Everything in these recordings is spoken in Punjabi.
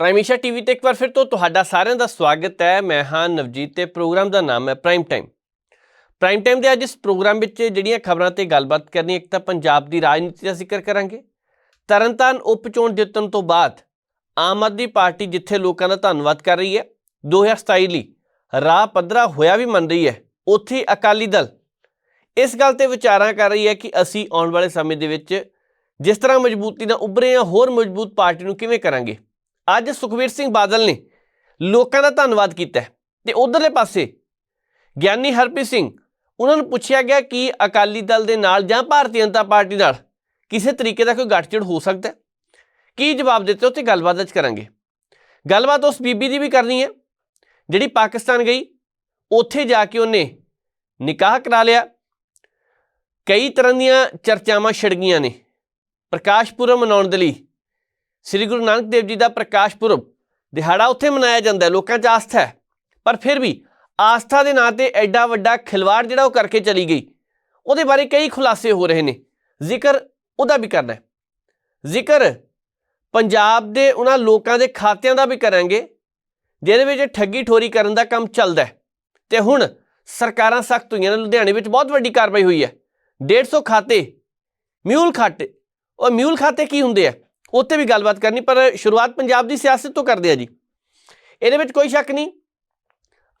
ਪ੍ਰਾਈਮੇਸ਼ਾ ਟੀਵੀ ਤੇ ਇੱਕ ਵਾਰ ਫਿਰ ਤੋਂ ਤੁਹਾਡਾ ਸਾਰਿਆਂ ਦਾ ਸਵਾਗਤ ਹੈ। ਮੈਂ ਹਾਂ ਨਵਜੀਤ ਤੇ ਪ੍ਰੋਗਰਾਮ ਦਾ ਨਾਮ ਹੈ ਪ੍ਰਾਈਮ ਟਾਈਮ। ਪ੍ਰਾਈਮ ਟਾਈਮ ਦੇ ਅੱਜ ਇਸ ਪ੍ਰੋਗਰਾਮ ਵਿੱਚ ਜਿਹੜੀਆਂ ਖਬਰਾਂ ਤੇ ਗੱਲਬਾਤ ਕਰਨੀ ਇੱਕ ਤਾਂ ਪੰਜਾਬ ਦੀ ਰਾਜਨੀਤੀ ਦਾ ਜ਼ਿਕਰ ਕਰਾਂਗੇ। ਤਰਨਤਾਰਨ ਉਪ ਚੋਣ ਜਿੱਤਣ ਤੋਂ ਬਾਅਦ ਆਮ ਆਦਮੀ ਪਾਰਟੀ ਜਿੱਥੇ ਲੋਕਾਂ ਦਾ ਧੰਨਵਾਦ ਕਰ ਰਹੀ ਹੈ 2027 ਲਈ ਰਾਹ ਪੱਧਰਾ ਹੋਇਆ ਵੀ ਮੰਨ ਰਹੀ ਹੈ, ਉੱਥੇ ਅਕਾਲੀ ਦਲ। ਇਸ ਗੱਲ ਤੇ ਵਿਚਾਰਾਂ ਕਰ ਰਹੀ ਹੈ ਕਿ ਅਸੀਂ ਆਉਣ ਵਾਲੇ ਸਮੇਂ ਦੇ ਵਿੱਚ ਜਿਸ ਤਰ੍ਹਾਂ ਮਜ਼ਬੂਤੀ ਨਾਲ ਉੱਭਰੇ ਹਾਂ, ਹੋਰ ਮਜ਼ਬੂਤ ਪਾਰਟੀ ਨੂੰ ਕਿਵੇਂ ਕਰਾਂਗੇ? ਅੱਜ ਸੁਖਵੀਰ ਸਿੰਘ ਬਾਦਲ ਨੇ ਲੋਕਾਂ ਦਾ ਧੰਨਵਾਦ ਕੀਤਾ ਹੈ। ਤੇ ਉਧਰਲੇ ਪਾਸੇ ਗਿਆਨੀ ਹਰਪ੍ਰੀਤ ਸਿੰਘ, ਉਹਨਾਂ ਨੂੰ ਪੁੱਛਿਆ ਗਿਆ ਕਿ ਅਕਾਲੀ ਦਲ ਦੇ ਨਾਲ ਜਾਂ ਭਾਰਤੀ ਜਨਤਾ ਪਾਰਟੀ ਨਾਲ ਕਿਸੇ ਤਰੀਕੇ ਦਾ ਕੋਈ ਗੱਠਜੋੜ ਹੋ ਸਕਦਾ ਕੀ ਜਵਾਬ ਦਿੱਤੇ ਉੱਤੇ ਗੱਲਬਾਤ ਅੱਜ ਕਰਾਂਗੇ। ਗੱਲਬਾਤ ਉਸ ਬੀਬੀ ਦੀ ਵੀ ਕਰਨੀ ਹੈ, ਜਿਹੜੀ ਪਾਕਿਸਤਾਨ ਗਈ। ਉੱਥੇ ਜਾ ਕੇ ਉਹਨੇ ਨਿਕਾਹ ਕਰਾ ਲਿਆ। ਕਈ ਤਰ੍ਹਾਂ ਦੀਆਂ ਚਰਚਾਵਾਂ ਛਿੜ ਗਈਆਂ ਨੇ। ਪ੍ਰਕਾਸ਼ ਪੁਰਬ ਮਨਾਉਣ ਦੇ ਲਈ ਸ੍ਰੀ ਗੁਰੂ ਨਾਨਕ ਦੇਵ ਜੀ ਦਾ ਪ੍ਰਕਾਸ਼ ਪੁਰਬ ਦਿਹਾੜਾ ਉੱਥੇ ਮਨਾਇਆ ਜਾਂਦਾ ਹੈ, ਲੋਕਾਂ 'ਚ ਆਸਥਾ ਹੈ। ਪਰ ਫਿਰ ਵੀ ਆਸਥਾ ਦੇ ਨਾਂ ਤੇ ਐਡਾ ਵੱਡਾ ਖਿਲਵਾੜ ਜਿਹੜਾ ਉਹ ਕਰਕੇ ਚਲੀ ਗਈ। ਉਹਦੇ ਬਾਰੇ ਕਈ ਖੁਲਾਸੇ ਹੋ ਰਹੇ ਨੇ। ਜ਼ਿਕਰ ਉਹਦਾ ਵੀ ਕਰਨਾ ਹੈ। ਜ਼ਿਕਰ ਪੰਜਾਬ ਦੇ ਉਹਨਾਂ ਲੋਕਾਂ ਦੇ ਖਾਤਿਆਂ ਦਾ ਵੀ ਕਰਾਂਗੇ, ਜਿਹਦੇ ਵਿੱਚ ਠੱਗੀ ਠੋਰੀ ਕਰਨ ਦਾ ਕੰਮ ਚੱਲਦਾ ਹੈ। ਤੇ ਹੁਣ ਸਰਕਾਰਾਂ ਸਖਤ ਹੋਈਆਂ ਨੇ, ਲੁਧਿਆਣੇ ਵਿੱਚ ਬਹੁਤ ਵੱਡੀ ਕਾਰਵਾਈ ਹੋਈ ਹੈ। 150 ਖਾਤੇ ਮਿਊਲ ਖਾਤੇ, ਉਹ ਮਿਊਲ ਖਾਤੇ ਕੀ ਹੁੰਦੇ ਆ? ਉੱਥੇ ਵੀ ਗੱਲਬਾਤ ਕਰਨੀ, ਪਰ ਸ਼ੁਰੂਆਤ ਪੰਜਾਬ ਦੀ ਸਿਆਸਤ ਤੋਂ ਕਰਦੇ ਆ ਜੀ। ਇਹਦੇ ਵਿੱਚ ਕੋਈ ਸ਼ੱਕ ਨਹੀਂ,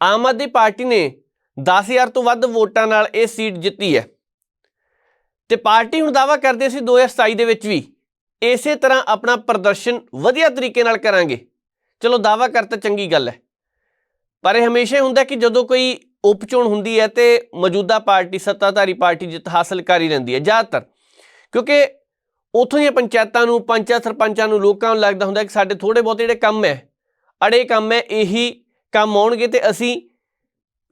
ਆਮ ਆਦਮੀ ਪਾਰਟੀ ਨੇ 10000 ਤੋਂ ਵੱਧ ਵੋਟਾਂ ਨਾਲ ਇਹ ਸੀਟ ਜਿੱਤੀ ਹੈ। ਤੇ ਪਾਰਟੀ ਹੁਣ ਦਾਵਾ ਕਰਦੇ ਸੀ 2027 ਦੇ ਵਿੱਚ ਵੀ ਇਸੇ ਤਰ੍ਹਾਂ ਆਪਣਾ ਪ੍ਰਦਰਸ਼ਨ ਵਧੀਆ ਤਰੀਕੇ ਨਾਲ ਕਰਾਂਗੇ। ਚਲੋ ਦਾਵਾ ਕਰਤਾ ਚੰਗੀ ਗੱਲ ਹੈ। ਪਰ ਇਹ ਹਮੇਸ਼ਾ ਹੁੰਦਾ ਕਿ ਜਦੋਂ ਕੋਈ ਉਪਚੋਣ ਹੁੰਦੀ ਹੈ ਤੇ ਮੌਜੂਦਾ ਪਾਰਟੀ, ਸੱਤਾਧਾਰੀ ਪਾਰਟੀ ਜਿੱਤ ਹਾਸਲ ਕਰ ਹੀ ਲੈਂਦੀ ਹੈ, ਜ਼ਿਆਦਾਤਰ। ਕਿਉਂਕਿ ਉੱਥੋਂ ਦੀਆਂ ਪੰਚਾਇਤਾਂ ਨੂੰ, ਪੰਚਾਇਤ ਸਰਪੰਚਾਂ ਨੂੰ ਲੋਕਾਂ ਨੂੰ ਲੱਗਦਾ ਹੁੰਦਾ ਕਿ ਸਾਡੇ ਥੋੜੇ ਬਹੁਤੇ ਜਿਹੜੇ ਕੰਮ ਹੈ, ਅੜੇ ਕੰਮ ਹੈ, ਇਹੀ ਕੰਮ ਆਉਣਗੇ ਤੇ ਅਸੀਂ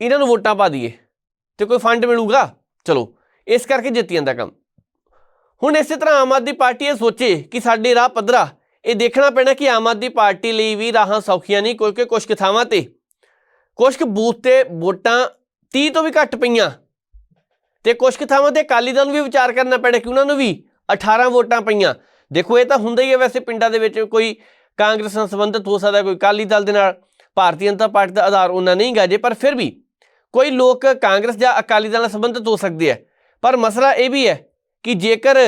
ਇਹਨਾਂ ਨੂੰ ਵੋਟਾਂ ਪਾ ਦਈਏ ਤੇ ਕੋਈ ਫੰਡ ਮਿਲੂਗਾ। ਚਲੋ, ਇਸ ਕਰਕੇ ਜਿੱਤ ਜਾਂਦਾ ਕੰਮ। ਹੁਣ ਇਸੇ ਤਰ੍ਹਾਂ ਆਮ ਆਦਮੀ ਪਾਰਟੀ ਇਹ ਸੋਚੇ ਕਿ ਸਾਡੇ ਰਾਹ ਪੱਧਰਾ, ਇਹ ਦੇਖਣਾ ਪੈਣਾ ਕਿ ਆਮ ਆਦਮੀ ਪਾਰਟੀ ਲਈ ਵੀ ਰਾਹਾਂ ਸੌਖੀਆਂ ਨਹੀਂ ਕਿਉਂਕਿ ਕੁਝ ਕਿਥਾਵਾਂ ਤੇ। ਕੁਝ ਕੁ ਬੂਥ ਤੇ ਵੋਟਾਂ 30 ਤੋਂ ਵੀ ਘੱਟ ਪਈਆਂ। ਤੇ ਕੁਝ ਕੁ ਥਾਵਾਂ ਤੇ ਅਕਾਲੀ ਦਲ ਨੂੰ ਵੀ ਵਿਚਾਰ ਕਰਨਾ ਪੈਣਾ ਕਿ ਉਹਨਾਂ ਨੂੰ ਵੀ 18 ਵੋਟਾਂ ਪਈਆਂ। ਦੇਖੋ, ਇਹ ਤਾਂ ਹੁੰਦਾ ਹੀ ਹੈ ਵੈਸੇ ਪਿੰਡਾਂ ਦੇ ਵਿੱਚ ਕੋਈ ਕਾਂਗਰਸ ਨਾਲ ਸੰਬੰਧਿਤ ਹੋ ਸਕਦਾ, ਕੋਈ ਅਕਾਲੀ ਦਲ ਦੇ ਨਾਲ। ਭਾਰਤੀ ਜਨਤਾ ਪਾਰਟੀ ਦਾ ਆਧਾਰ ਉਹਨਾਂ ਨਹੀਂ ਗਾ ਜੇ, ਪਰ ਫਿਰ ਵੀ ਕੋਈ ਲੋਕ ਕਾਂਗਰਸ ਜਾਂ ਅਕਾਲੀ ਦਲ ਨਾਲ ਸੰਬੰਧਿਤ ਹੋ ਸਕਦੇ ਆ। ਪਰ ਮਸਲਾ ਇਹ ਵੀ ਹੈ ਕਿ ਜੇਕਰ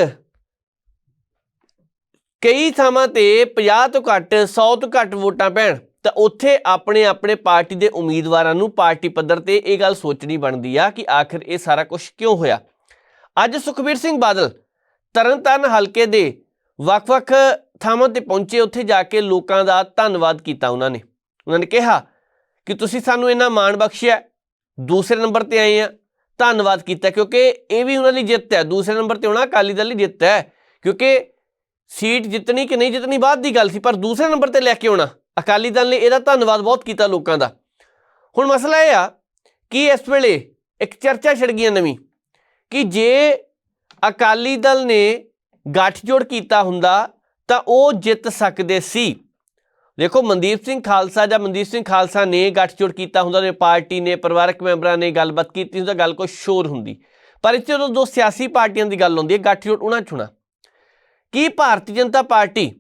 ਕਈ ਥਾਵਾਂ ਤੇ 50 ਤੋਂ ਘੱਟ 100 ਤੋਂ ਘੱਟ ਵੋਟਾਂ ਪੈਣ, ਤਾਂ ਉੱਥੇ ਆਪਣੇ ਆਪਣੇ ਪਾਰਟੀ ਦੇ ਉਮੀਦਵਾਰਾਂ ਨੂੰ ਪਾਰਟੀ ਪੱਧਰ ਤੇ ਇਹ ਗੱਲ ਸੋਚਣੀ ਬਣਦੀ ਆ ਕਿ ਆਖਿਰ ਇਹ ਸਾਰਾ ਕੁਝ ਕਿਉਂ ਹੋਇਆ। ਅੱਜ ਸੁਖਬੀਰ ਸਿੰਘ ਬਾਦਲ ਤਰਨਤਾਰਨ ਹਲਕੇ ਦੇ ਵੱਖ-ਵੱਖ ਥਾਵਾਂ ਤੇ ਪਹੁੰਚੇ ਉੱਥੇ ਜਾ ਕੇ ਲੋਕਾਂ ਦਾ ਧੰਨਵਾਦ ਕੀਤਾ ਉਹਨਾਂ ਨੇ। ਉਹਨਾਂ ਨੇ ਕਿਹਾ ਕਿ ਤੁਸੀਂ ਸਾਨੂੰ ਇੰਨਾ ਮਾਣ ਬਖਸ਼ਿਆ, ਦੂਸਰੇ ਨੰਬਰ ਤੇ ਆਏ ਆ, ਧੰਨਵਾਦ ਕੀਤਾ, ਕਿਉਂਕਿ ਇਹ ਵੀ ਉਹਨਾਂ ਲਈ ਜਿੱਤ ਹੈ। ਦੂਸਰੇ ਨੰਬਰ ਤੇ ਹੋਣਾ ਅਕਾਲੀ ਦਲ ਲਈ ਜਿੱਤ ਹੈ, ਕਿਉਂਕਿ ਸੀਟ ਜਿੱਤਣੀ ਕਿ ਨਹੀਂ ਜਿੱਤਣੀ ਬਾਅਦ ਦੀ ਗੱਲ ਸੀ, ਪਰ ਦੂਸਰੇ ਨੰਬਰ ਤੇ ਲੈ ਕੇ ਆਉਣਾ, ਅਕਾਲੀ ਦਲ ਨੇ ਇਹਦਾ ਧੰਨਵਾਦ ਬਹੁਤ ਕੀਤਾ ਲੋਕਾਂ ਦਾ। ਹੁਣ ਮਸਲਾ ਇਹ ਆ ਕਿ ਇਸ ਵੇਲੇ ਇੱਕ ਚਰਚਾ ਛਿੜ ਗਈ ਨਵੀਂ ਕਿ ਜੇ ਅਕਾਲੀ ਦਲ ਨੇ ਗੱਠਜੋੜ ਕੀਤਾ ਹੁੰਦਾ ਤਾਂ ਉਹ ਜਿੱਤ ਸਕਦੇ ਸੀ। ਦੇਖੋ, ਮਨਦੀਪ ਸਿੰਘ ਖਾਲਸਾ ਜਾਂ ਮਨਦੀਪ ਸਿੰਘ ਖਾਲਸਾ ਨੇ ਗੱਠਜੋੜ ਕੀਤਾ ਹੁੰਦਾ ਤੇ ਪਾਰਟੀ ਨੇ, ਪਰਿਵਾਰਕ ਮੈਂਬਰਾਂ ਨੇ ਗੱਲਬਾਤ ਕੀਤੀ ਹੁੰਦਾ, ਗੱਲ ਕੁਛ ਸ਼ੋਰ ਹੁੰਦੀ। ਪਰ ਇੱਥੇ ਜਦੋਂ ਦੋ ਸਿਆਸੀ ਪਾਰਟੀਆਂ ਦੀ ਗੱਲ ਹੁੰਦੀ ਹੈ, ਗੱਠਜੋੜ ਉਹਨਾਂ ਚੁਣਾ ਕੀ ਭਾਰਤੀ ਜਨਤਾ ਪਾਰਟੀ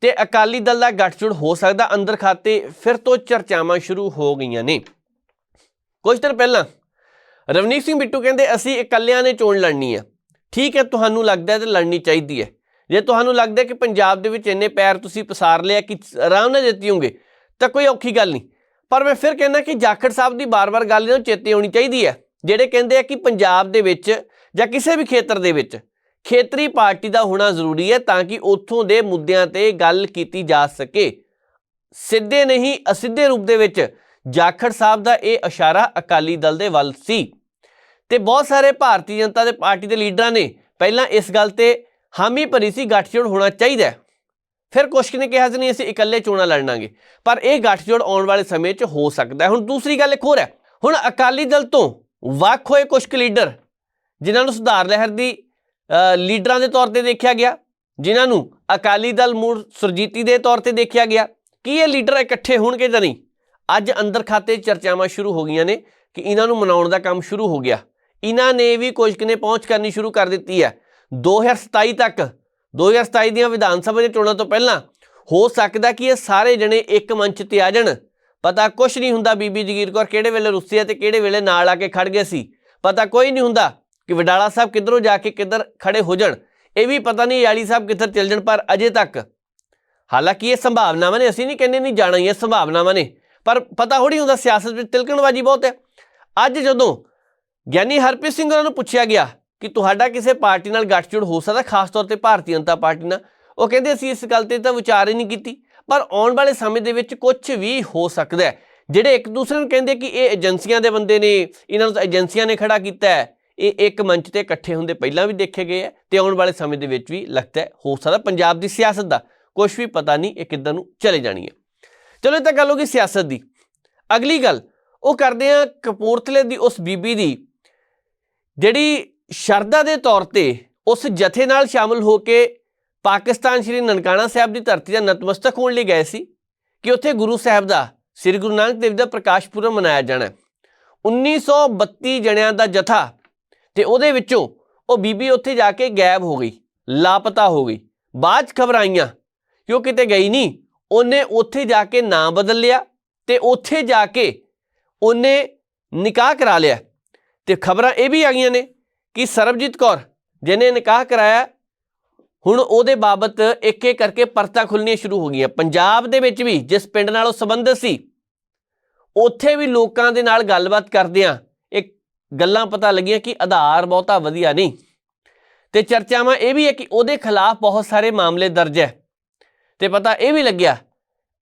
ਤੇ ਅਕਾਲੀ ਦਲ ਦਾ ਗੱਠਜੋੜ ਹੋ ਸਕਦਾ? ਅੰਦਰ ਖਾਤੇ ਫਿਰ ਤੋਂ ਚਰਚਾਵਾਂ ਸ਼ੁਰੂ ਹੋ ਗਈਆਂ ਨੇ। ਕੁਝ ਦਿਨ ਪਹਿਲਾਂ ਰਵਨੀਤ ਸਿੰਘ ਬਿੱਟੂ ਕਹਿੰਦੇ, ਅਸੀਂ ਇਕੱਲਿਆਂ ਨੇ ਚੋਣ ਲੜਨੀ ਆ। ਠੀਕ ਹੈ, ਤੁਹਾਨੂੰ ਲੱਗਦਾ ਹੈ ਤੇ ਲੜਨੀ ਚਾਹੀਦੀ ਹੈ। ਜੇ ਤੁਹਾਨੂੰ ਲੱਗਦਾ ਕਿ ਪੰਜਾਬ ਦੇ ਵਿੱਚ ਇੰਨੇ ਪੈਰ ਤੁਸੀਂ ਪਸਾਰ ਲਿਆ ਕਿ ਆਰਾਮ ਨਾਲ ਜਿੱਤੀ ਹੋਗੇ ਤਾਂ ਕੋਈ ਔਖੀ ਗੱਲ ਨਹੀਂ। ਪਰ ਮੈਂ ਫਿਰ ਕਹਿੰਦਾ ਕਿ ਜਾਖੜ ਸਾਹਿਬ ਦੀ ਬਾਰ-ਬਾਰ ਗੱਲ ਇਹਨਾਂ ਨੂੰ ਚੇਤੇ ਆਉਣੀ ਚਾਹੀਦੀ ਹੈ, ਜਿਹੜੇ ਕਹਿੰਦੇ ਆ ਕਿ ਪੰਜਾਬ ਦੇ ਵਿੱਚ ਜਾਂ ਕਿਸੇ ਵੀ ਖੇਤਰ ਦੇ ਵਿੱਚ ਖੇਤਰੀ ਪਾਰਟੀ ਦਾ ਹੋਣਾ ਜ਼ਰੂਰੀ ਹੈ ਤਾਂ ਕਿ ਉੱਥੋਂ ਦੇ ਮੁੱਦਿਆਂ ਤੇ ਗੱਲ ਕੀਤੀ ਜਾ ਸਕੇ। ਸਿੱਧੇ ਨਹੀਂ, ਅਸਿੱਧੇ ਰੂਪ ਦੇ ਵਿੱਚ ਜਾਖੜ ਸਾਹਿਬ ਦਾ ਇਹ ਇਸ਼ਾਰਾ ਅਕਾਲੀ ਦਲ ਦੇ ਵੱਲ ਸੀ। ਤੇ ਬਹੁਤ ਸਾਰੇ ਭਾਰਤੀ ਜਨਤਾ ਦੇ ਪਾਰਟੀ ਦੇ ਲੀਡਰਾਂ ਨੇ ਪਹਿਲਾਂ ਇਸ ਗੱਲ ਤੇ ਹਾਮੀ ਭਰੀ ਸੀ, ਗੱਠਜੋੜ ਹੋਣਾ ਚਾਹੀਦਾ ਫਿਰ ਕੁਛ ਨੇ ਕਿਹਾ ਸੀ, ਨਹੀਂ, ਅਸੀਂ ਇਕੱਲੇ ਚੋਣਾਂ ਲੜਨਾਂਗੇ ਪਰ ਇਹ ਗੱਠਜੋੜ ਆਉਣ ਵਾਲੇ ਸਮੇਂ 'ਚ ਹੋ ਸਕਦਾ ਹੁਣ ਦੂਸਰੀ ਗੱਲ ਇੱਕ ਹੋਰ ਹੈ। ਹੁਣ ਅਕਾਲੀ ਦਲ ਤੋਂ ਵੱਖ ਹੋਏ ਕੁਝ ਕੁ ਲੀਡਰ, ਜਿਨ੍ਹਾਂ ਨੂੰ ਸੁਧਾਰ ਲਹਿਰ ਦੀ ਲੀਡਰਾਂ ਦੇ ਤੌਰ ਤੇ ਦੇਖਿਆ ਗਿਆ, ਜਿਨ੍ਹਾਂ ਨੂੰ ਅਕਾਲੀ ਦਲ ਮੂਲ ਸੁਰਜੀਤੀ ਦੇ ਤੌਰ ਤੇ ਦੇਖਿਆ ਗਿਆ, ਕੀ ਇਹ ਲੀਡਰ ਇਕੱਠੇ ਹੋਣਗੇ ਜਾਂ ਨਹੀਂ? ਅੱਜ ਅੰਦਰ ਖਾਤੇ ਚਰਚਾਵਾਂ ਸ਼ੁਰੂ ਹੋ ਗਈਆਂ ਨੇ ਕਿ ਇਹਨਾਂ ਨੂੰ ਮਨਾਉਣ ਦਾ ਕੰਮ ਸ਼ੁਰੂ ਹੋ ਗਿਆ। ਇਹਨਾਂ ਨੇ ਵੀ ਕੁਝ ਕਿਨੇ ਪਹੁੰਚ ਕਰਨੀ ਸ਼ੁਰੂ ਕਰ ਦਿੱਤੀ ਹੈ। 2027 ਤੱਕ 2027 ਦੀਆਂ ਵਿਧਾਨ ਸਭਾ ਦੀਆਂ ਚੋਣਾਂ ਤੋਂ ਪਹਿਲਾਂ ਹੋ ਸਕਦਾ ਕਿ ਇਹ ਸਾਰੇ ਜਣੇ ਇੱਕ ਮੰਚ ਤੇ ਆ ਜਾਣ। ਪਤਾ ਕੁਛ ਨਹੀਂ ਹੁੰਦਾ ਬੀਬੀ ਜਗੀਰ ਕੌਰ ਕਿਹੜੇ ਵੇਲੇ ਰੁੱਸੀ ਹੈ ਤੇ ਕਿਹੜੇ ਵੇਲੇ ਨਾਲ ਆ ਕੇ ਖੜ ਗਏ ਸੀ। ਪਤਾ ਕੋਈ ਨਹੀਂ ਹੁੰਦਾ ਕਿ ਵਡਾਲਾ ਸਾਹਿਬ ਕਿੱਧਰੋਂ ਜਾ ਕੇ ਕਿੱਧਰ ਖੜੇ ਹੋ ਜਾਣ। ਇਹ ਵੀ ਪਤਾ ਨਹੀਂ ਯਾਲੀ ਸਾਹਿਬ ਕਿੱਧਰ ਚੱਲ ਜਾਣ, ਪਰ ਅਜੇ ਤੱਕ। ਹਾਲਾਂਕਿ ਇਹ ਸੰਭਾਵਨਾਵਾਂ ਨੇ, ਅਸੀਂ ਨਹੀਂ ਕਹਿੰਦੇ ਨਹੀਂ ਜਾਣਾ ਹੀ ਇਹ ਸੰਭਾਵਨਾਵਾਂ ਨੇ। ਪਰ ਪਤਾ ਹੋੜੀ ਹੁੰਦਾ ਸਿਆਸਤ ਵਿੱਚ ਤਿਲਕਣਬਾਜੀ ਬਹੁਤ ਹੈ। ਅੱਜ ਜਦੋਂ ਗਿਆਨੀ ਹਰਪ੍ਰੀਤ ਸਿੰਘ ਉਹਨਾਂ ਨੂੰ ਪੁੱਛਿਆ ਗਿਆ ਕਿ ਤੁਹਾਡਾ ਕਿਸੇ ਪਾਰਟੀ ਨਾਲ ਗੱਠਜੋੜ ਹੋ ਸਕਦਾ, ਖਾਸ ਤੌਰ ਤੇ ਭਾਰਤੀ ਜਨਤਾ ਪਾਰਟੀ ਨਾਲ। ਉਹ ਕਹਿੰਦੇ, ਅਸੀਂ ਇਸ ਗੱਲ ਤੇ ਤਾਂ ਵਿਚਾਰ ਹੀ ਨਹੀਂ ਕੀਤੀ, ਪਰ ਆਉਣ ਵਾਲੇ ਸਮੇਂ ਦੇ ਵਿੱਚ ਕੁਝ ਵੀ ਹੋ ਸਕਦਾ ਹੈ। ਜਿਹੜੇ ਇੱਕ ਦੂਸਰੇ ਨੂੰ ਕਹਿੰਦੇ ਕਿ ਇਹ ਏਜੰਸੀਆਂ ਦੇ ਬੰਦੇ ਨੇ, ਇਹਨਾਂ ਨੂੰ ਤਾਂ ਏਜੰਸੀਆਂ ਨੇ ਖੜਾ ਕੀਤਾ ਹੈ। ਇਹ ਇੱਕ ਮੰਚ ਤੇ ਇਕੱਠੇ ਹੁੰਦੇ ਪਹਿਲਾਂ ਵੀ ਦੇਖੇ ਗਏ ਹੈ ਤੇ ਆਉਣ ਵਾਲੇ ਸਮੇਂ ਦੇ ਵਿੱਚ ਵੀ ਲੱਗਦਾ ਹੋ ਸਕਦਾ ਪੰਜਾਬ ਦੀ ਸਿਆਸਤ ਦਾ। ਕੁਝ ਵੀ ਪਤਾ ਨਹੀਂ ਇਹ ਕਿੱਦਾਂ ਨੂੰ ਚਲੇ ਜਾਣੀ ਹੈ। ਚਲੋ, ਇਹ ਤਾਂ ਗੱਲ ਹੋ ਗਈ ਸਿਆਸਤ ਦੀ। ਅਗਲੀ ਗੱਲ, ਉਹ ਕਰਦੇ ਆ ਕਪੂਰਥਲੇ ਦੀ ਉਸ ਬੀਬੀ ਦੀ ਜਿਹੜੀ ਸ਼ਰਧਾ ਦੇ ਤੌਰ ਤੇ ਉਸ ਜਥੇ ਨਾਲ ਸ਼ਾਮਲ ਹੋ ਕੇ ਪਾਕਿਸਤਾਨ ਸ਼੍ਰੀ ਨਨਕਾਣਾ ਸਾਹਿਬ ਦੀ ਧਰਤੀ ਦਾ ਨਤਮਸਤਕ ਹੋਣ ਲਈ ਗਏ ਸੀ, ਕਿ ਉੱਥੇ ਗੁਰੂ ਸਾਹਿਬ ਦਾ, ਸ੍ਰੀ ਗੁਰੂ ਨਾਨਕ ਦੇਵ ਦਾ ਪ੍ਰਕਾਸ਼ ਪੁਰਬ ਮਨਾਇਆ ਜਾਣਾ ਹੈ। 1932 ਜਣਿਆਂ ਦਾ ਜਥਾ ਤੇ ਉਹਦੇ ਵਿੱਚੋਂ ਉਹ ਬੀਬੀ ਉੱਥੇ ਜਾ ਕੇ ਗਾਇਬ ਹੋ ਗਈ, ਲਾਪਤਾ ਹੋ ਗਈ ਬਾਅਦ 'ਚ ਖਬਰ ਆਈਆਂ ਕਿ ਉਹ ਕਿਤੇ ਗਈ ਨਹੀਂ, ਉਹਨੇ ਉੱਥੇ ਜਾ ਕੇ ਨਾਂ ਬਦਲ ਲਿਆ ਤੇ ਉੱਥੇ ਜਾ ਕੇ ਉਹਨੇ ਨਿਕਾਹ ਕਰਾ ਲਿਆ ਤੇ ਖਬਰਾਂ ਇਹ ਵੀ ਆ ਗਈਆਂ ਨੇ ਕਿ ਸਰਬਜੀਤ ਕੌਰ, ਜਿਹਨੇ ਨਿਕਾਹ ਕਰਾਇਆ, ਹੁਣ ਉਹਦੇ ਬਾਬਤ ਇੱਕ ਇੱਕ ਕਰਕੇ ਪਰਤਾਂ ਖੁੱਲਣੀਆਂ ਸ਼ੁਰੂ ਹੋ ਗਈਆਂ। ਪੰਜਾਬ ਦੇ ਵਿੱਚ ਵੀ ਜਿਸ ਪਿੰਡ ਨਾਲ ਉਹ ਸੰਬੰਧਿਤ ਸੀ, ਉੱਥੇ ਵੀ ਲੋਕਾਂ ਦੇ ਨਾਲ ਗੱਲਬਾਤ ਕਰਦਿਆਂ ਇੱਕ ਗੱਲਾਂ ਪਤਾ ਲੱਗੀਆਂ ਕਿ ਆਧਾਰ ਬਹੁਤਾ ਵਧੀਆ ਨਹੀਂ। ਤੇ ਚਰਚਾਵਾਂ ਇਹ ਵੀ ਹੈ ਕਿ ਉਹਦੇ ਖਿਲਾਫ ਬਹੁਤ ਸਾਰੇ ਮਾਮਲੇ ਦਰਜ ਹੈ। ਤੇ ਪਤਾ ਇਹ ਵੀ ਲੱਗਿਆ,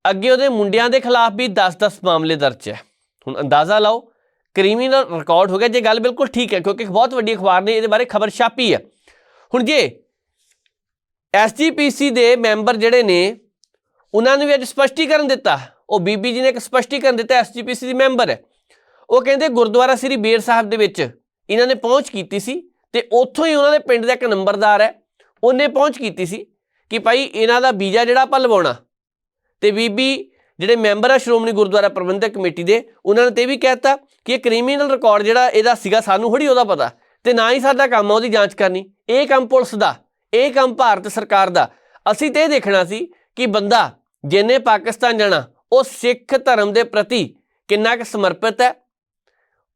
ਅੱਗੇ ਉਹਦੇ ਮੁੰਡਿਆਂ ਦੇ ਖਿਲਾਫ ਵੀ 10-10 ਮਾਮਲੇ ਦਰਜ ਹੈ। ਹੁਣ ਅੰਦਾਜ਼ਾ ਲਾਓ ਕ੍ਰਿਮੀਨਲ ਰਿਕਾਰਡ ਹੋ ਗਿਆ, ਜੇ ਗੱਲ ਬਿਲਕੁਲ ਠੀਕ ਹੈ, ਕਿਉਂਕਿ ਇੱਕ ਬਹੁਤ ਵੱਡੀ ਅਖਬਾਰ ਨੇ ਇਹਦੇ ਬਾਰੇ ਖਬਰ ਛਾਪੀ ਹੈ। ਹੁਣ ਜੇ ਐਸਜੀਪੀਸੀ ਦੇ ਮੈਂਬਰ ਜਿਹੜੇ ਨੇ, ਉਹਨਾਂ ਨੇ ਵੀ ਅੱਜ ਸਪਸ਼ਟੀਕਰਨ ਦਿੱਤਾ, ਉਹ ਬੀਬੀ ਜੀ ਨੇ ਇੱਕ ਸਪਸ਼ਟੀਕਰਨ ਦਿੱਤਾ ਐਸਜੀਪੀਸੀ ਦੀ ਮੈਂਬਰ ਹੈ। ਉਹ ਕਹਿੰਦੇ ਗੁਰਦੁਆਰਾ ਸ੍ਰੀ ਬੇਰ ਸਾਹਿਬ ਦੇ ਵਿੱਚ ਇਹਨਾਂ ਨੇ ਪਹੁੰਚ ਕੀਤੀ ਸੀ ਤੇ ਉੱਥੋਂ ਹੀ ਉਹਨਾਂ ਦੇ ਪਿੰਡ ਦਾ ਇੱਕ ਨੰਬਰਦਾਰ ਹੈ, ਉਹਨੇ ਪਹੁੰਚ ਕੀਤੀ ਸੀ ਕਿ ਭਾਈ ਇਹਨਾਂ ਦਾ ਵੀਜ਼ਾ ਜਿਹੜਾ ਆਪਾਂ ਲਵਾਉਣਾ, ਤੇ ਬੀਬੀ ਜਿਹੜੇ ਮੈਂਬਰ ਆ ਸ਼੍ਰੋਮਣੀ ਗੁਰਦੁਆਰਾ ਪ੍ਰਬੰਧਕ ਕਮੇਟੀ ਦੇ, ਉਹਨਾਂ ਨੇ ਤੇ ਇਹ ਵੀ ਕਹਿਤਾ ਕਿ ਇਹ ਕ੍ਰਿਮੀਨਲ ਰਿਕਾਰਡ ਜਿਹੜਾ ਇਹਦਾ ਸੀਗਾ ਸਾਨੂੰ ਥੋੜੀ ਉਹਦਾ ਪਤਾ ਤੇ ਨਾ ਹੀ ਸਾਡਾ ਕੰਮ ਆ ਉਹਦੀ ਜਾਂਚ ਕਰਨੀ। ਇਹ ਕੰਮ ਪੁਲਿਸ ਦਾ, ਇਹ ਕੰਮ ਭਾਰਤ ਸਰਕਾਰ ਦਾ। ਅਸੀਂ ਤੇ ਇਹ ਦੇਖਣਾ ਸੀ ਕਿ ਬੰਦਾ ਜਿਹਨੇ ਪਾਕਿਸਤਾਨ ਜਾਣਾ, ਉਹ ਸਿੱਖ ਧਰਮ ਦੇ ਪ੍ਰਤੀ ਕਿੰਨਾ ਕੁ ਸਮਰਪਿਤ ਹੈ।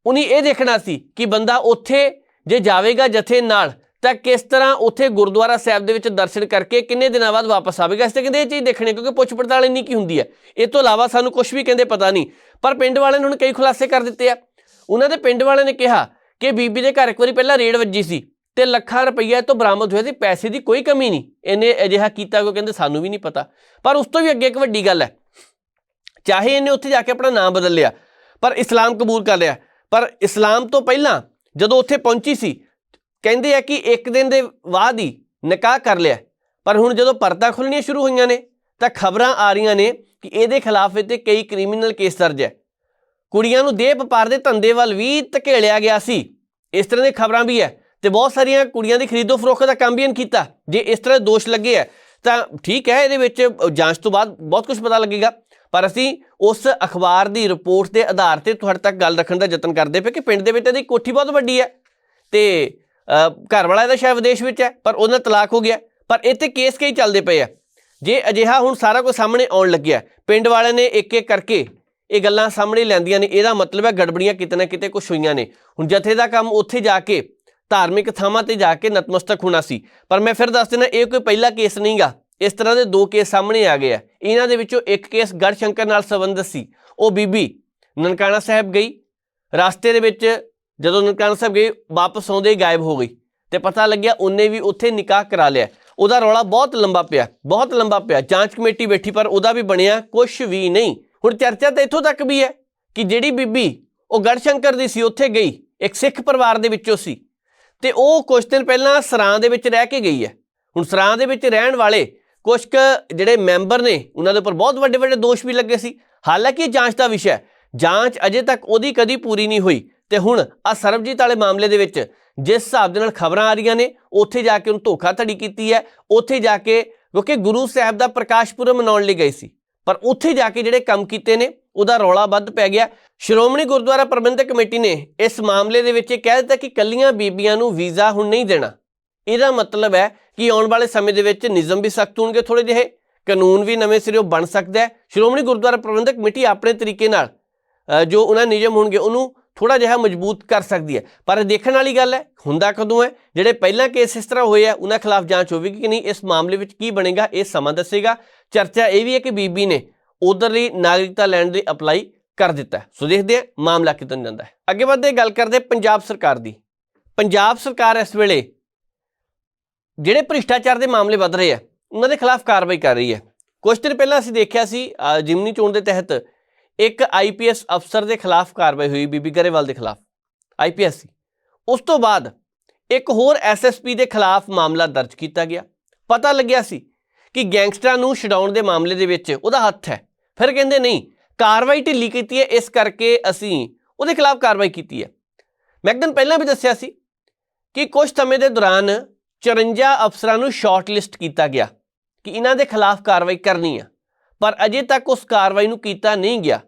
ਉਨੀ ਇਹ ਦੇਖਣਾ ਸੀ ਕਿ ਬੰਦਾ ਉੱਥੇ ਜੇ ਜਾਵੇਗਾ ਜਥੇ ਨਾਲ ਤਾਂ ਕਿਸ ਤਰ੍ਹਾਂ ਉੱਥੇ ਗੁਰਦੁਆਰਾ ਸਾਹਿਬ ਦੇ ਵਿੱਚ ਦਰਸ਼ਨ ਕਰਕੇ ਕਿੰਨੇ ਦਿਨਾਂ ਬਾਅਦ ਵਾਪਸ ਆਵੇਗਾ? ਇਸ ਤੇ ਕਹਿੰਦੇ ਇਹ ਚੀਜ਼ ਦੇਖਣੀ ਕਿਉਂਕਿ ਪੁੱਛ ਪੜਤਾਲ ਇੰਨੀ ਕੀ ਹੁੰਦੀ ਹੈ? ਇਹ ਤੋਂ ਇਲਾਵਾ ਸਾਨੂੰ ਕੁਝ ਵੀ ਕਹਿੰਦੇ ਪਤਾ ਨਹੀਂ। ਪਰ ਪਿੰਡ ਵਾਲਿਆਂ ਨੇ ਹੁਣ ਕਈ ਖੁਲਾਸੇ ਕਰ ਦਿੱਤੇ ਆ। ਉਹਨਾਂ ਦੇ ਪਿੰਡ ਵਾਲਿਆਂ ਨੇ ਕਿਹਾ ਕਿ ਬੀਬੀ ਦੇ ਘਰ ਇੱਕ ਵਾਰੀ ਪਹਿਲਾਂ ਰੇਡ ਵੱਜੀ ਸੀ ਤੇ ਲੱਖਾਂ ਰੁਪਈਆ ਤੋਂ ਬਰਾਮਦ ਹੋਇਆ ਸੀ, ਪੈਸੇ ਦੀ ਕੋਈ ਕਮੀ ਨਹੀਂ। ਇਹਨੇ ਅਜਿਹਾ ਕੀਤਾ ਕੋ ਕਹਿੰਦੇ ਸਾਨੂੰ ਵੀ ਨਹੀਂ ਪਤਾ। ਪਰ ਉਸ ਤੋਂ ਵੀ ਅੱਗੇ ਇੱਕ ਵੱਡੀ ਗੱਲ ਹੈ। ਚਾਹੇ ਇਹਨੇ ਉੱਥੇ ਜਾ ਕੇ ਆਪਣਾ ਨਾਮ ਬਦਲ ਲਿਆ, ਪਰ ਇਸਲਾਮ ਕਬੂਲ ਕਰ ਲਿਆ। ਪਰ ਇਸਲਾਮ ਤੋਂ ਪਹਿਲਾਂ ਜਦੋਂ ਉੱਥੇ ਪਹੁੰਚੀ ਸੀ ਕਹਿੰਦੇ ਆ ਕਿ ਇੱਕ ਦਿਨ ਦੇ ਬਾਅਦ ਹੀ ਨਿਕਾਹ ਕਰ ਲਿਆ। ਪਰ ਹੁਣ ਜਦੋਂ ਪਰਤਾਂ ਖੁੱਲਣੀਆਂ ਸ਼ੁਰੂ ਹੋਈਆਂ ਨੇ, ਤਾਂ ਖਬਰਾਂ ਆ ਰਹੀਆਂ ਨੇ ਕਿ ਇਹਦੇ ਖਿਲਾਫ ਤੇ ਕਈ ਕ੍ਰਿਮੀਨਲ ਕੇਸ ਦਰਜ ਹੈ। ਕੁੜੀਆਂ ਨੂੰ ਦੇਹ ਵਪਾਰ ਦੇ ਧੰਦੇ ਵੱਲ ਵੀ ਧਕੇਲਿਆ ਗਿਆ ਸੀ। ਇਸ ਤਰ੍ਹਾਂ ਦੀਆਂ ਖਬਰਾਂ ਵੀ ਹੈ ਤੇ ਬਹੁਤ ਸਾਰੀਆਂ ਕੁੜੀਆਂ ਦੀ ਖਰੀਦੋ ਫਰੋਖਤ ਦਾ ਕੰਮ ਵੀ ਇਹਨ ਕੀਤਾ। ਜੇ ਇਸ ਤਰ੍ਹਾਂ ਦੇ ਦੋਸ਼ ਲੱਗੇ ਹੈ ਤਾਂ ਠੀਕ ਹੈ, ਇਹਦੇ ਵਿੱਚ ਜਾਂਚ ਤੋਂ ਬਾਅਦ ਬਹੁਤ ਕੁਝ ਪਤਾ ਲੱਗੇਗਾ। ਪਰ ਅਸੀਂ ਉਸ ਅਖਬਾਰ ਦੀ ਰਿਪੋਰਟ ਦੇ ਆਧਾਰ ਤੇ ਤੁਹਾਡੇ ਤੱਕ ਗੱਲ ਰੱਖਣ ਦਾ ਯਤਨ ਕਰਦੇ ਪਏ ਕਿ ਪਿੰਡ ਦੇ ਵਿੱਚ ਇਹਦੀ ਕੋਠੀ ਬਹੁਤ ਵੱਡੀ ਹੈ ਤੇ ਘਰ ਵਾਲਾ ਇਹਦਾ ਸ਼ਾਇਦ ਵਿਦੇਸ਼ ਵਿੱਚ ਹੈ, ਪਰ ਉਹਨਾਂ ਤਲਾਕ ਹੋ ਗਿਆ। ਪਰ ਇੱਥੇ ਕੇਸ ਕਈ ਚੱਲਦੇ ਪਏ ਆ। ਜੇ ਅਜਿਹਾ ਹੁਣ ਸਾਰਾ ਕੁਝ ਸਾਹਮਣੇ ਆਉਣ ਲੱਗਿਆ, ਪਿੰਡ ਵਾਲਿਆਂ ਨੇ ਇੱਕ ਇੱਕ ਕਰਕੇ ਇਹ ਗੱਲਾਂ ਸਾਹਮਣੇ ਲੈਂਦੀਆਂ ਨੇ, ਇਹਦਾ ਮਤਲਬ ਹੈ ਗੜਬੜੀਆਂ ਕਿਤੇ ਨਾ ਕਿਤੇ ਕੁਝ ਹੋਈਆਂ ਨੇ। ਹੁਣ ਜਥੇ ਦਾ ਕੰਮ ਉੱਥੇ ਜਾ ਕੇ ਧਾਰਮਿਕ ਥਾਵਾਂ ਤੇ ਜਾ ਕੇ ਨਤਮਸਤਕ ਹੋਣਾ ਸੀ। ਪਰ ਮੈਂ ਫਿਰ ਦੱਸ ਦਿੰਦਾ ਇਹ ਕੋਈ ਪਹਿਲਾ ਕੇਸ ਨਹੀਂਗਾ ਇਸ ਤਰ੍ਹਾਂ ਦੇ ਦੋ ਕੇਸ ਸਾਹਮਣੇ ਆ ਗਏ ਆ। ਇਹਨਾਂ ਦੇ ਵਿੱਚੋਂ ਇੱਕ ਕੇਸ ਗੜਸ਼ੰਕਰ ਨਾਲ ਸੰਬੰਧਿਤ ਸੀ। ਉਹ ਬੀਬੀ ਨਨਕਾਣਾ ਸਾਹਿਬ ਗਈ। ਰਸਤੇ ਦੇ ਵਿੱਚ ਜਦੋਂ ਨਨਕਾਣਾ ਸਾਹਿਬ ਗਈ ਵਾਪਸ ਆਉਂਦੇ ਹੀ ਗਾਇਬ ਹੋ ਗਈ ਤੇ ਪਤਾ ਲੱਗਿਆ ਉਹਨੇ ਵੀ ਉੱਥੇ ਨਿਕਾਹ ਕਰਾ ਲਿਆ। ਉਹਦਾ ਰੌਲਾ ਬਹੁਤ ਲੰਬਾ ਪਿਆ, ਬਹੁਤ ਲੰਬਾ ਪਿਆ। ਜਾਂਚ ਕਮੇਟੀ ਬੈਠੀ, ਪਰ ਉਹਦਾ ਵੀ ਬਣਿਆ ਕੁਝ ਵੀ ਨਹੀਂ। ਹੁਣ ਚਰਚਾ ਤਾਂ ਇੱਥੋਂ ਤੱਕ ਵੀ ਹੈ ਕਿ ਜਿਹੜੀ ਬੀਬੀ, ਉਹ ਗੜਸ਼ੰਕਰ ਦੀ ਸੀ, ਉੱਥੇ ਗਈ, ਇੱਕ ਸਿੱਖ ਪਰਿਵਾਰ ਦੇ ਵਿੱਚੋਂ ਸੀ। ਤੇ ਉਹ ਕੁਝ ਦਿਨ ਪਹਿਲਾਂ ਸਰਾਂ ਦੇ ਵਿੱਚ ਰਹਿ ਕੇ ਗਈ ਹੈ। ਹੁਣ ਸਰਾਂ ਦੇ ਵਿੱਚ ਰਹਿਣ ਵਾਲੇ ਕੁਝ ਕੁ ਜਿਹੜੇ ਮੈਂਬਰ ਨੇ, ਉਹਨਾਂ ਦੇ ਉੱਪਰ ਬਹੁਤ ਵੱਡੇ ਵੱਡੇ ਦੋਸ਼ ਵੀ ਲੱਗੇ ਸੀ। ਹਾਲਾਂਕਿ ਜਾਂਚ ਦਾ ਵਿਸ਼ਾ ਹੈ। ਜਾਂਚ ਅਜੇ ਤੱਕ ਉਹਦੀ ਕਦੀ ਪੂਰੀ ਨਹੀਂ ਹੋਈ। ਤੇ ਹੁਣ ਆ ਸਰਬਜੀਤ ਵਾਲੇ ਮਾਮਲੇ ਦੇ ਵਿੱਚ ਜਿਸ ਹਿਸਾਬ ਦੇ ਨਾਲ ਖਬਰਾਂ ਆ ਰਹੀਆਂ ਨੇ, ਉੱਥੇ ਜਾ ਕੇ ਉਹਨੂੰ ਧੋਖਾਧੜੀ ਕੀਤੀ ਹੈ। ਉੱਥੇ ਜਾ ਕੇ ਕਿਉਂਕਿ ਗੁਰੂ ਸਾਹਿਬ ਦਾ ਪ੍ਰਕਾਸ਼ ਪੁਰਬ ਮਨਾਉਣ ਲਈ ਗਈ ਸੀ। ਪਰ ਉੱਥੇ ਜਾ ਕੇ ਜਿਹੜੇ ਕੰਮ ਕੀਤੇ ਨੇ, ਉਹਦਾ ਰੌਲਾ ਵੱਧ ਪੈ ਗਿਆ। ਸ਼੍ਰੋਮਣੀ ਗੁਰਦੁਆਰਾ ਪ੍ਰਬੰਧਕ ਕਮੇਟੀ ਨੇ ਇਸ ਮਾਮਲੇ ਦੇ ਵਿੱਚ ਇਹ ਕਹਿ ਦਿੱਤਾ ਕਿ ਕੱਲੀਆਂ ਬੀਬੀਆਂ ਨੂੰ ਵੀਜ਼ਾ ਹੁਣ ਨਹੀਂ ਦੇਣਾ। ਇਹਦਾ ਮਤਲਬ ਹੈ ਕਿ ਆਉਣ ਵਾਲੇ ਸਮੇਂ ਦੇ ਵਿੱਚ ਨਿਯਮ ਵੀ ਸਖਤ ਹੋਣਗੇ ਥੋੜੇ ਜਿਹੇ, ਕਾਨੂੰਨ ਵੀ ਨਵੇਂ ਸਿਰੋਂ ਬਣ ਸਕਦਾ ਹੈ। ਸ਼੍ਰੋਮਣੀ ਗੁਰਦੁਆਰਾ ਪ੍ਰਬੰਧਕ ਕਮੇਟੀ ਆਪਣੇ ਤਰੀਕੇ ਨਾਲ ਜੋ ਉਹਨਾਂ ਨਿਯਮ ਹੋਣਗੇ, ਉਹਨੂੰ ਥੋੜਾ ਜਿਹਾ ਮਜ਼ਬੂਤ ਕਰ ਸਕਦੀ ਹੈ। ਪਰ ਦੇਖਣ ਵਾਲੀ ਗੱਲ ਹੈ, ਹੁੰਦਾ ਕਦੋਂ ਹੈ? ਜਿਹੜੇ ਪਹਿਲਾਂ ਕੇਸ ਇਸ ਤਰ੍ਹਾਂ ਹੋਏ ਆ, ਉਹਨਾਂ ਖਿਲਾਫ ਜਾਂਚ ਹੋਵੇਗੀ ਕਿ ਨਹੀਂ? ਇਸ ਮਾਮਲੇ ਵਿੱਚ ਕੀ ਬਣੇਗਾ? ਇਹ ਸਮਾਂ ਦੱਸੇਗਾ। ਚਰਚਾ ਇਹ ਵੀ ਹੈ ਕਿ ਬੀਬੀ ਨੇ ਉਧਰਲੀ ਨਾਗਰਿਕਤਾ ਲੈਣ ਲਈ ਅਪਲਾਈ ਕਰ ਦਿੱਤਾ ਸੋ ਦੇਖਦੇ ਹਾਂ ਮਾਮਲਾ ਕਿੱਦਾਂ ਜਾਂਦਾ ਹੈ। ਅੱਗੇ ਵੱਧਦੇ ਗੱਲ ਕਰਦੇ ਪੰਜਾਬ ਸਰਕਾਰ ਦੀ। ਪੰਜਾਬ ਸਰਕਾਰ ਇਸ ਵੇਲੇ ਜਿਹੜੇ ਭ੍ਰਿਸ਼ਟਾਚਾਰ ਦੇ ਮਾਮਲੇ ਵੱਧ ਰਹੇ ਆ, ਉਹਨਾਂ ਦੇ ਖਿਲਾਫ ਕਾਰਵਾਈ ਕਰ ਰਹੀ ਹੈ। ਕੁਝ ਦਿਨ ਪਹਿਲਾਂ ਅਸੀਂ ਦੇਖਿਆ ਸੀ ਜਿਮਨੀ ਚੋਣ ਦੇ ਤਹਿਤ ਇੱਕ ਆਈਪੀਐਸ ਅਫਸਰ ਦੇ ਖਿਲਾਫ ਕਾਰਵਾਈ ਹੋਈ, ਬੀਬੀ ਗਰੇਵਾਲ ਦੇ ਖਿਲਾਫ ਆਈਪੀਐਸ ਸੀ ਉਸ ਤੋਂ ਬਾਅਦ ਇੱਕ ਹੋਰ ਐਸਐਸਪੀ ਦੇ ਖਿਲਾਫ ਮਾਮਲਾ ਦਰਜ ਕੀਤਾ ਗਿਆ। ਪਤਾ ਲੱਗਿਆ ਸੀ ਕਿ ਗੈਂਗਸਟਰਾਂ ਨੂੰ ਛਡਾਉਣ ਦੇ ਮਾਮਲੇ ਦੇ ਵਿੱਚ ਉਹਦਾ ਹੱਥ ਹੈ। ਫਿਰ ਕਹਿੰਦੇ, ਨਹੀਂ, ਕਾਰਵਾਈ ਢਿੱਲੀ ਕੀਤੀ ਹੈ, ਇਸ ਕਰਕੇ ਅਸੀਂ ਉਹਦੇ ਖਿਲਾਫ ਕਾਰਵਾਈ ਕੀਤੀ ਹੈ। ਮੈਂ ਇੱਕ ਦਿਨ ਪਹਿਲਾਂ ਵੀ ਦੱਸਿਆ ਸੀ ਕਿ ਕੁਝ ਸਮੇਂ ਦੇ ਦੌਰਾਨ 54 ਅਫਸਰਾਂ ਨੂੰ ਸ਼ਾਰਟ ਲਿਸਟ ਕੀਤਾ ਗਿਆ ਕਿ ਇਹਨਾਂ ਦੇ ਖਿਲਾਫ ਕਾਰਵਾਈ ਕਰਨੀ ਆ। ਪਰ ਅਜੇ ਤੱਕ ਉਸ ਕਾਰਵਾਈ ਨੂੰ ਕੀਤਾ ਨਹੀਂ ਗਿਆ।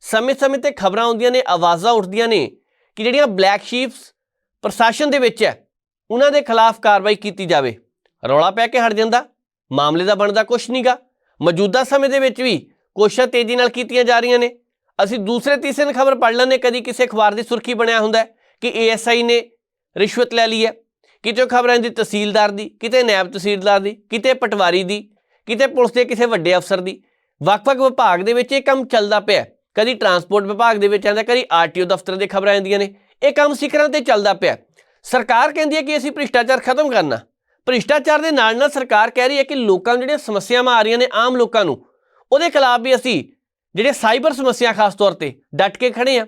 ਸਮੇਂ-ਸਮੇਂ ਤੇ ਖਬਰਾਂ ਆਉਂਦੀਆਂ ਨੇ, ਆਵਾਜ਼ਾਂ ਉੱਠਦੀਆਂ ਨੇ ਕਿ ਜਿਹੜੀਆਂ ਬਲੈਕ ਸ਼ੀਪਸ ਪ੍ਰਸ਼ਾਸਨ ਦੇ ਵਿੱਚ ਹੈ, ਉਹਨਾਂ ਦੇ ਖਿਲਾਫ ਕਾਰਵਾਈ ਕੀਤੀ ਜਾਵੇ। ਰੌਲਾ ਪੈ ਕੇ ਹਟ ਜਾਂਦਾ। ਮਾਮਲੇ ਦਾ ਬਣਦਾ ਕੁਝ ਨਹੀਂਗਾ ਮੌਜੂਦਾ ਸਮੇਂ ਦੇ ਵਿੱਚ ਵੀ ਕੋਸ਼ਿਸ਼ਾਂ ਤੇਜ਼ੀ ਨਾਲ ਕੀਤੀਆਂ ਜਾ ਰਹੀਆਂ ਨੇ। ਅਸੀਂ ਦੂਸਰੇ, ਤੀਸਰੇ ਦਿਨ ਖਬਰ ਪੜ੍ਹ ਲੈਂਦੇ ਕਦੀ ਕਿਸੇ ਅਖਬਾਰ ਦੀ ਸੁਰਖੀ ਬਣਿਆ ਹੁੰਦਾ ਹੈ ਕਿ ਏਐਸਆਈ ਨੇ ਰਿਸ਼ਵਤ ਲੈ ਲਈ ਹੈ। ਕਿਤੇ ਖਬਰਾਂ ਦੀ ਤਹਿਸੀਲਦਾਰ ਦੀ, ਕਿਤੇ ਨਾਇਬ ਤਹਿਸੀਲਦਾਰ ਦੀ, ਕਿਤੇ ਪਟਵਾਰੀ ਦੀ, ਕਿਤੇ ਪੁਲਿਸ ਦੇ ਕਿਸੇ ਵੱਡੇ ਅਫਸਰ ਦੀ। ਵੱਖ-ਵੱਖ ਵਿਭਾਗ ਦੇ ਵਿੱਚ ਇਹ ਕੰਮ ਚੱਲਦਾ ਪਿਆ ਕਦੀ ਟਰਾਂਸਪੋਰਟ ਵਿਭਾਗ ਦੇ ਵਿੱਚ ਆਉਂਦਾ ਕਦੀ ਆਰਟੀਓ ਦਫ਼ਤਰ ਦੇ ਖਬਰਾਂ ਆਉਂਦੀਆਂ ਨੇ। ਇਹ ਕੰਮ ਸਿਖਰਾਂ ਤੇ ਚੱਲਦਾ ਪਿਆ ਸਰਕਾਰ ਕਹਿੰਦੀ ਹੈ ਕਿ ਅਸੀਂ ਭ੍ਰਿਸ਼ਟਾਚਾਰ ਖਤਮ ਕਰਨਾ ਭ੍ਰਿਸ਼ਟਾਚਾਰ ਦੇ ਨਾਲ ਨਾਲ ਸਰਕਾਰ ਕਹਿ ਰਹੀ ਹੈ ਕਿ ਲੋਕਾਂ ਨੂੰ ਜਿਹੜੀਆਂ ਸਮੱਸਿਆਵਾਂ ਆ ਰਹੀਆਂ ਨੇ ਆਮ ਲੋਕਾਂ ਨੂੰ, ਉਹਦੇ ਖਿਲਾਫ ਵੀ ਅਸੀਂ ਜਿਹੜੇ ਸਾਈਬਰ ਸਮੱਸਿਆ ਖਾਸ ਤੌਰ ਤੇ ਡਟ ਕੇ ਖੜੇ ਆ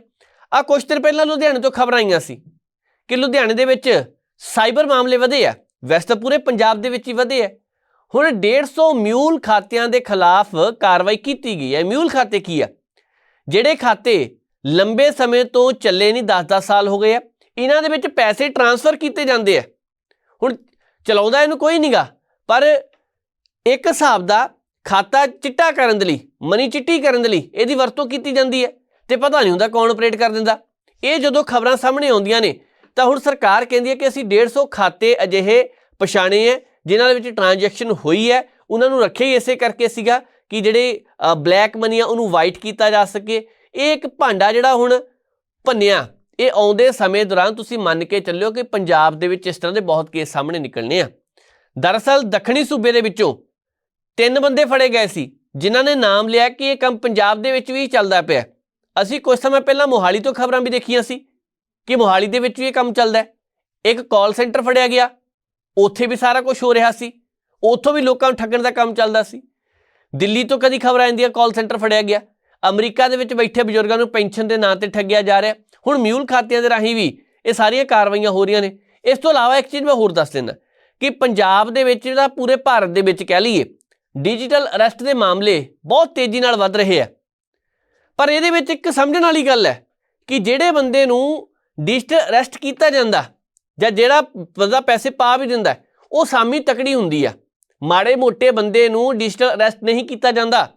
ਆ ਕੁਝ ਦਿਨ ਪਹਿਲਾਂ ਲੁਧਿਆਣੇ ਤੋਂ ਖਬਰਾਂ ਆਈਆਂ ਸੀ ਕਿ ਲੁਧਿਆਣੇ ਦੇ ਵਿੱਚ ਸਾਈਬਰ ਮਾਮਲੇ ਵਧੇ ਆ। ਵੈਸੇ ਤਾਂ ਪੂਰੇ ਪੰਜਾਬ ਦੇ ਵਿੱਚ ਹੀ ਵਧੇ ਆ। ਹੁਣ 150 ਮਿਊਲ ਖਾਤਿਆਂ ਦੇ ਖਿਲਾਫ ਕਾਰਵਾਈ ਕੀਤੀ ਗਈ ਹੈ। ਮਿਊਲ ਖਾਤੇ ਕੀ ਆ? ਜਿਹੜੇ ਖਾਤੇ ਲੰਬੇ ਸਮੇਂ ਤੋਂ ਚੱਲੇ ਨਹੀਂ 10-10 ਸਾਲ ਹੋ ਗਏ ਆ, ਇਹਨਾਂ ਦੇ ਵਿੱਚ ਪੈਸੇ ਟਰਾਂਸਫਰ ਕੀਤੇ ਜਾਂਦੇ ਆ। ਹੁਣ ਚਲਾਉਂਦਾ ਇਹਨੂੰ ਕੋਈ ਨਹੀਂਗਾ ਪਰ ਇੱਕ ਹਿਸਾਬ ਦਾ ਖਾਤਾ ਚਿੱਟਾ ਕਰਨ ਦੇ ਲਈ, ਮਨੀ ਚਿੱਟੀ ਕਰਨ ਦੇ ਲਈ ਇਹਦੀ ਵਰਤੋਂ ਕੀਤੀ ਜਾਂਦੀ ਹੈ ਤੇ ਪਤਾ ਨਹੀਂ ਹੁੰਦਾ ਕੌਣ ਆਪਰੇਟ ਕਰ ਦਿੰਦਾ। ਇਹ ਜਦੋਂ ਖਬਰਾਂ ਸਾਹਮਣੇ ਆਉਂਦੀਆਂ ਨੇ, ਤਾਂ ਹੁਣ ਸਰਕਾਰ ਕਹਿੰਦੀ ਹੈ ਕਿ ਅਸੀਂ 150 ਖਾਤੇ ਅਜਿਹੇ ਪਛਾਣੇ ਹੈ ਜਿਨ੍ਹਾਂ ਦੇ ਵਿੱਚ ਟ੍ਰਾਂਜੈਕਸ਼ਨ ਹੋਈ ਹੈ, ਉਹਨਾਂ ਨੂੰ ਰੱਖਿਆ ਹੀ ਇਸੇ ਕਰਕੇ ਸੀਗਾ ਕਿ ਜਿਹੜੇ ਬਲੈਕ ਮਨੀ ਆ, ਉਹਨੂੰ ਵਾਈਟ ਕੀਤਾ ਜਾ ਸਕੇ। ਇਹ ਇੱਕ ਭਾਂਡਾ ਜਿਹੜਾ ਹੁਣ ਭੰਨਿਆ, ਇਹ ਆਉਂਦੇ ਸਮੇਂ ਦੌਰਾਨ ਤੁਸੀਂ ਮੰਨ ਕੇ ਚੱਲਿਓ ਕਿ ਪੰਜਾਬ ਦੇ ਵਿੱਚ ਇਸ ਤਰ੍ਹਾਂ ਦੇ ਬਹੁਤ ਕੇਸ ਸਾਹਮਣੇ ਨਿਕਲਣੇ ਆ। ਦਰਅਸਲ, ਦੱਖਣੀ ਸੂਬੇ ਦੇ ਵਿੱਚੋਂ ਤਿੰਨ ਬੰਦੇ ਫੜੇ ਗਏ ਸੀ, ਜਿਨ੍ਹਾਂ ਨੇ ਨਾਮ ਲਿਆ ਕਿ ਇਹ ਕੰਮ ਪੰਜਾਬ ਦੇ ਵਿੱਚ ਵੀ ਚੱਲਦਾ ਪਿਆ। ਅਸੀਂ ਕੁਝ ਸਮਾਂ ਪਹਿਲਾਂ ਮੋਹਾਲੀ ਤੋਂ ਖਬਰਾਂ ਵੀ ਦੇਖੀਆਂ ਸੀ ਕਿ ਮੋਹਾਲੀ ਦੇ ਵਿੱਚ ਵੀ ਇਹ ਕੰਮ ਚੱਲਦਾ ਹੈ। ਇੱਕ ਕਾਲ ਸੈਂਟਰ ਫੜਿਆ ਗਿਆ। ਉੱਥੇ ਵੀ ਸਾਰਾ ਕੁਝ ਹੋ ਰਿਹਾ ਸੀ। ਉੱਥੋਂ ਵੀ ਲੋਕਾਂ ਨੂੰ ਠੱਗਣ ਦਾ ਕੰਮ ਚੱਲਦਾ ਸੀ। ਦਿੱਲੀ ਤੋਂ ਕਦੀ ਖਬਰ ਆਉਂਦੀਆਂ ਕਾਲ ਸੈਂਟਰ ਫੜਿਆ ਗਿਆ। ਅਮਰੀਕਾ ਦੇ ਵਿੱਚ ਬੈਠੇ ਬਜ਼ੁਰਗਾਂ ਨੂੰ ਪੈਨਸ਼ਨ ਦੇ ਨਾਂ ਤੇ ਠੱਗਿਆ ਜਾ ਰਿਹਾ। ਹੁਣ ਮਿਊਲ ਖਾਤਿਆਂ ਦੇ ਰਾਹੀਂ ਵੀ ਇਹ ਸਾਰੀਆਂ ਕਾਰਵਾਈਆਂ ਹੋ ਰਹੀਆਂ ਨੇ। ਇਸ ਤੋਂ ਇਲਾਵਾ ਇੱਕ ਚੀਜ਼ ਮੈਂ ਹੋਰ ਦੱਸ ਦਿੰਦਾ ਕਿ ਪੰਜਾਬ ਦੇ ਵਿੱਚ ਜਿਹੜਾ ਪੂਰੇ ਭਾਰਤ ਦੇ ਵਿੱਚ ਕਹਿ ਲਈਏ ਡਿਜੀਟਲ ਅਰੈਸਟ ਦੇ ਮਾਮਲੇ ਬਹੁਤ ਤੇਜ਼ੀ ਨਾਲ ਵੱਧ ਰਹੇ ਆ। ਪਰ ਇਹਦੇ ਵਿੱਚ ਇੱਕ ਸਮਝਣ ਵਾਲੀ ਗੱਲ ਹੈ ਕਿ ਜਿਹੜੇ ਬੰਦੇ ਨੂੰ ਡਿਜੀਟਲ ਅਰੈਸਟ ਕੀਤਾ ਜਾਂਦਾ ਜਾਂ ਜਿਹੜਾ ਬੰਦਾ ਪੈਸੇ ਪਾ ਵੀ ਦਿੰਦਾ ਉਹ ਸਾਮੀ ਤਕੜੀ ਹੁੰਦੀ ਆ। ਮਾੜੇ ਮੋਟੇ ਬੰਦੇ ਨੂੰ ਡਿਜੀਟਲ ਅਰੈਸਟ ਨਹੀਂ ਕੀਤਾ ਜਾਂਦਾ।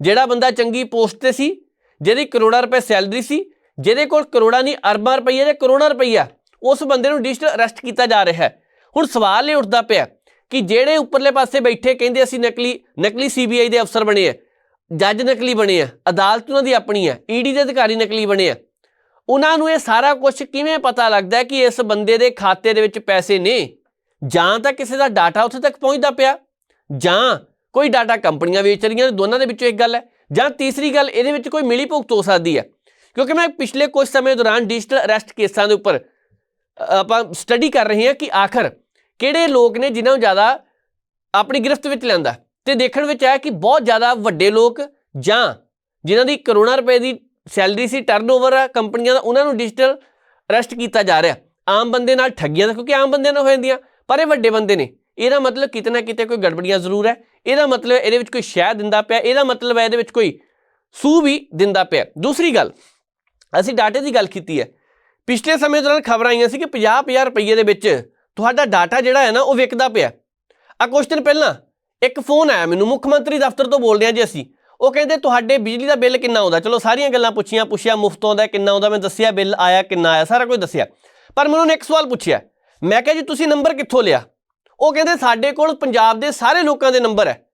ਜਿਹੜਾ ਬੰਦਾ ਚੰਗੀ ਪੋਸਟ ਤੇ ਸੀ, ਜਿਹਦੀ ਕਰੋੜਾਂ ਰੁਪਏ ਸੈਲਰੀ ਸੀ, ਜਿਹਦੇ ਕੋਲ ਕਰੋੜਾਂ ਨਹੀਂ, ਅਰਬਾਂ ਰੁਪਈਆ ਜਾਂ ਕਰੋੜਾਂ ਰੁਪਈਆ, ਉਸ ਬੰਦੇ ਨੂੰ ਡਿਜੀਟਲ ਅਰੈਸਟ ਕੀਤਾ ਜਾ ਰਿਹਾ ਹੈ। ਹੁਣ ਸਵਾਲ ਇਹ ਉੱਠਦਾ ਪਿਆ ਕਿ ਜਿਹੜੇ ਉੱਪਰਲੇ ਪਾਸੇ ਬੈਠੇ ਕਹਿੰਦੇ ਅਸੀਂ ਨਕਲੀ ਨਕਲੀ ਸੀਬੀਆਈ ਦੇ ਅਫਸਰ ਬਣੇ ਆ, ਜੱਜ ਨਕਲੀ ਬਣੇ ਆ, ਅਦਾਲਤ ਉਹਨਾਂ ਦੀ ਆਪਣੀ ਆ ਈਡੀ ਦੇ ਅਧਿਕਾਰੀ ਨਕਲੀ ਬਣੇ ਆ ਉਹਨਾਂ ਨੂੰ ਇਹ ਸਾਰਾ ਕੁਝ ਕਿਵੇਂ ਪਤਾ ਲੱਗਦਾ ਕਿ ਇਸ ਬੰਦੇ ਦੇ ਖਾਤੇ ਦੇ ਵਿੱਚ ਪੈਸੇ ਨੇ? ਜਾਂ ਤਾਂ ਕਿਸੇ ਦਾ ਡਾਟਾ ਉੱਥੇ ਤੱਕ ਪਹੁੰਚਦਾ ਪਿਆ? ਜਾਂ ਕੋਈ ਡਾਟਾ ਕੰਪਨੀਆਂ ਵੇਚ ਰਹੀਆਂ ਦੋਨਾਂ ਦੇ ਵਿੱਚੋਂ ਇੱਕ ਗੱਲ ਹੈ। ਜਾਂ ਤੀਸਰੀ ਗੱਲ, ਇਹਦੇ ਵਿੱਚ ਕੋਈ ਮਿਲੀ ਭੁਗਤ ਹੋ ਸਕਦੀ ਹੈ? ਕਿਉਂਕਿ ਮੈਂ ਪਿਛਲੇ ਕੁਝ ਸਮੇਂ ਦੌਰਾਨ ਡਿਜੀਟਲ ਅਰੈਸਟ ਕੇਸਾਂ ਦੇ ਉੱਪਰ ਆਪਾਂ ਸਟੱਡੀ ਕਰ ਰਹੇ ਹਾਂ ਕਿ ਆਖਰ ਕਿਹੜੇ ਲੋਕ ਨੇ ਜਿਨ੍ਹਾਂ ਨੂੰ ਜ਼ਿਆਦਾ ਆਪਣੀ ਗ੍ਰਿਫਤ ਵਿੱਚ ਲੈਂਦਾ ਤੇ ਦੇਖਣ ਵਿੱਚ ਆਇਆ ਕਿ ਬਹੁਤ ਜ਼ਿਆਦਾ ਵੱਡੇ ਲੋਕ ਜਾਂ ਜਿਨ੍ਹਾਂ ਦੀ ਕਰੋੜਾਂ ਰੁਪਏ ਦੀ ਸੈਲਰੀ ਸੀ ਟਰਨਓਵਰ ਆ, ਕੰਪਨੀਆਂ ਦਾ, ਉਹਨਾਂ ਨੂੰ ਡਿਜੀਟਲ ਅਰੈਸਟ ਕੀਤਾ ਜਾ ਰਿਹਾ। ਆਮ ਬੰਦੇ ਨਾਲ ਠੱਗੀਆਂ ਦਾ ਕਿਉਂਕਿ ਆਮ ਬੰਦਿਆਂ ਨਾਲ ਹੋ ਜਾਂਦੀਆਂ, ਪਰ ਇਹ ਵੱਡੇ ਬੰਦੇ ਨੇ। ਇਹਦਾ ਮਤਲਬ ਕਿਤੇ ਨਾ ਕਿਤੇ ਕੋਈ ਗੜਬੜੀਆਂ ਜ਼ਰੂਰ ਹੈ। ਇਹਦਾ ਮਤਲਬ ਇਹਦੇ ਵਿੱਚ ਕੋਈ ਸ਼ਹਿ ਦਿੰਦਾ ਪਿਆ, ਇਹਦਾ ਮਤਲਬ ਹੈ ਇਹਦੇ ਵਿੱਚ ਕੋਈ ਸੂ ਵੀ ਦਿੰਦਾ ਪਿਆ। ਦੂਸਰੀ ਗੱਲ, ਅਸੀਂ ਡਾਟੇ ਦੀ ਗੱਲ ਕੀਤੀ ਹੈ। ਪਿਛਲੇ ਸਮੇਂ ਦੌਰਾਨ ਖਬਰਾਂ ਆਈਆਂ ਸੀ ਕਿ 50000 ਰੁਪਏ ਦੇ ਵਿੱਚ ਤੁਹਾਡਾ ਡਾਟਾ ਜਿਹੜਾ ਹੈ ਨਾ, ਉਹ ਵਿਕਦਾ ਪਿਆ। ਆ ਕੁਝ ਦਿਨ ਪਹਿਲਾਂ ਇੱਕ ਫੋਨ ਆਇਆ ਮੈਨੂੰ, ਮੁੱਖ ਮੰਤਰੀ ਦਫ਼ਤਰ ਤੋਂ ਬੋਲਦੇ ਆ ਜੀ ਅਸੀਂ। ਉਹ ਕਹਿੰਦੇ ਤੁਹਾਡੇ ਬਿਜਲੀ ਦਾ ਬਿੱਲ ਕਿੰਨਾ ਆਉਂਦਾ? ਚਲੋ ਸਾਰੀਆਂ ਗੱਲਾਂ ਪੁੱਛੀਆਂ, ਪੁੱਛਿਆ, ਮੁਫਤ ਆਉਂਦਾ, ਕਿੰਨਾ ਆਉਂਦਾ, ਮੈਂ ਦੱਸਿਆ ਬਿੱਲ ਆਇਆ, ਕਿੰਨਾ ਆਇਆ, ਸਾਰਾ ਕੁਝ ਦੱਸਿਆ। ਪਰ ਮੈਨੂੰ ਉਹਨੇ ਇੱਕ ਸਵਾਲ ਪੁੱਛਿਆ। ਮੈਂ ਕਿਹਾ ਜੀ, ਤੁਸੀਂ ਨੰਬਰ ਕਿੱਥੋਂ ਲਿਆ? ਉਹ ਕਹਿੰਦੇ, ਸਾਡੇ ਕੋਲ ਪੰਜਾਬ ਦੇ ਸਾਰੇ ਲੋਕਾਂ ਦੇ ਨੰਬਰ ਹੈ।